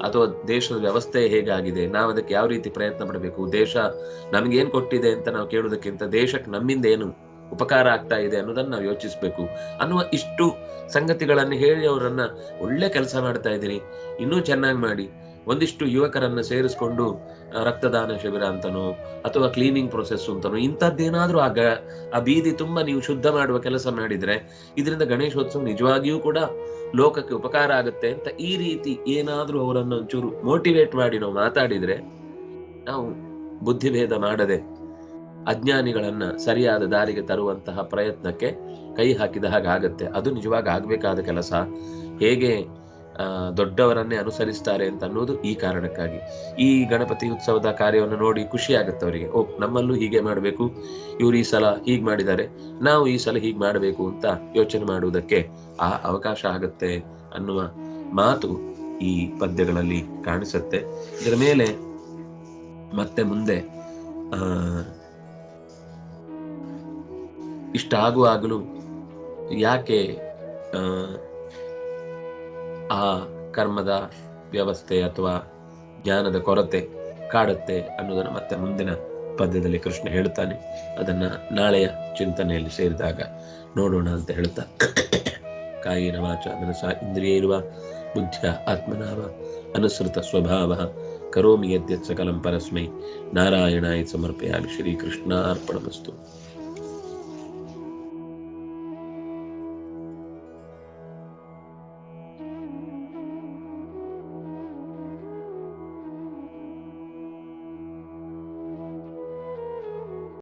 ಅಥವಾ ದೇಶದ ವ್ಯವಸ್ಥೆ ಹೇಗಾಗಿದೆ? ನಾವು ಅದಕ್ಕೆ ಯಾವ ರೀತಿ ಪ್ರಯತ್ನ ಪಡಬೇಕು? ದೇಶ ನಮ್ಗೇನ್ ಕೊಟ್ಟಿದೆ ಅಂತ ನಾವು ಕೇಳೋದಕ್ಕಿಂತ ದೇಶಕ್ಕೆ ನಮ್ಮಿಂದ ಏನು ಉಪಕಾರ ಆಗ್ತಾ ಇದೆ ಅನ್ನೋದನ್ನ ನಾವು ಯೋಚಿಸ್ಬೇಕು. ಅನ್ನುವ ಇಷ್ಟು ಸಂಗತಿಗಳನ್ನು ಹೇಳಿ ಅವರನ್ನ ಒಳ್ಳೆ ಕೆಲಸ ಮಾಡ್ತಾ ಇದ್ದೀರಿ ಇನ್ನೂ ಚೆನ್ನಾಗಿ ಮಾಡಿ. ಒಂದಿಷ್ಟು ಯುವಕರನ್ನ ಸೇರಿಸ್ಕೊಂಡು ರಕ್ತದಾನ ಶಿಬಿರ ಅಂತನೋ, ಅಥವಾ ಕ್ಲೀನಿಂಗ್ ಪ್ರೊಸೆಸ್ ಅಂತನೋ ಇಂಥದ್ದೇನಾದ್ರೂ ಆಗ ಆ ಬೀದಿ ತುಂಬಾ ನೀವು ಶುದ್ಧ ಮಾಡುವ ಕೆಲಸ ಮಾಡಿದ್ರೆ, ಇದರಿಂದ ಗಣೇಶೋತ್ಸವ ನಿಜವಾಗಿಯೂ ಕೂಡ ಲೋಕಕ್ಕೆ ಉಪಕಾರ ಆಗುತ್ತೆ ಅಂತ ಈ ರೀತಿ ಏನಾದ್ರೂ ಅವರನ್ನು ಒಂಚೂರು ಮೋಟಿವೇಟ್ ಮಾಡಿ ನಾವು ಮಾತಾಡಿದ್ರೆ, ನಾವು ಬುದ್ಧಿಭೇದ ಮಾಡದೆ ಅಜ್ಞಾನಿಗಳನ್ನ ಸರಿಯಾದ ದಾರಿಗೆ ತರುವಂತಹ ಪ್ರಯತ್ನಕ್ಕೆ ಕೈ ಹಾಕಿದ ಹಾಗೆ ಆಗುತ್ತೆ ಅದು ನಿಜವಾಗಿ ಆಗ್ಬೇಕಾದ ಕೆಲಸ. ಹೇಗೆ ದೊಡ್ಡವರನ್ನೇ ಅನುಸರಿಸ್ತಾರೆ ಅಂತ ಅನ್ನೋದು ಈ ಕಾರಣಕ್ಕಾಗಿ. ಈ ಗಣಪತಿ ಉತ್ಸವದ ಕಾರ್ಯವನ್ನು ನೋಡಿ ಖುಷಿ ಆಗುತ್ತೆ ಅವರಿಗೆ. ಓ ನಮ್ಮಲ್ಲೂ ಹೀಗೆ ಮಾಡಬೇಕು. ಇವರು ಈ ಸಲ ಹೀಗ್ ಮಾಡಿದ್ದಾರೆ. ನಾವು ಈ ಸಲ ಹೀಗ್ ಮಾಡಬೇಕು ಅಂತ ಯೋಚನೆ ಮಾಡುವುದಕ್ಕೆ ಆ ಅವಕಾಶ ಆಗುತ್ತೆ ಅನ್ನುವ ಮಾತು ಈ ಪದ್ಯಗಳಲ್ಲಿ ಕಾಣಿಸುತ್ತೆ. ಇದರ ಮೇಲೆ ಮತ್ತೆ ಮುಂದೆ, ಆ ಇಷ್ಟ ಆಗುವಾಗಲೂ ಯಾಕೆ ಆ, ಕರ್ಮದ ವ್ಯವಸ್ಥೆ ಅಥವಾ ಜ್ಞಾನದ ಕೊರತೆ ಕಾಡುತ್ತೆ ಅನ್ನೋದನ್ನು ಮತ್ತೆ ಮುಂದಿನ ಪದ್ಯದಲ್ಲಿ ಕೃಷ್ಣ ಹೇಳ್ತಾನೆ ಅದನ್ನ ನಾಳೆಯ ಚಿಂತನೆಯಲ್ಲಿ ಸೇರಿದಾಗ ನೋಡೋಣ ಅಂತ ಹೇಳ್ತಾ. ಕಾಯಿನ ವಾಚ ಮನಸ ಇಂದ್ರಿಯೈರ್ವ ಬುದ್ಧಿಯ ಆತ್ಮನಾವ ಅನುಸೃತ ಸ್ವಭಾವ ಕರೋಮಿ ಯದ್ಯತ್ ಸಕಲಂ ಪರಸ್ಮೈ. ನಾರಾಯಣಾಯ ಸಮರ್ಪಯಾಮಿ ಶ್ರೀಕೃಷ್ಣ ಅರ್ಪಣಮಸ್ತು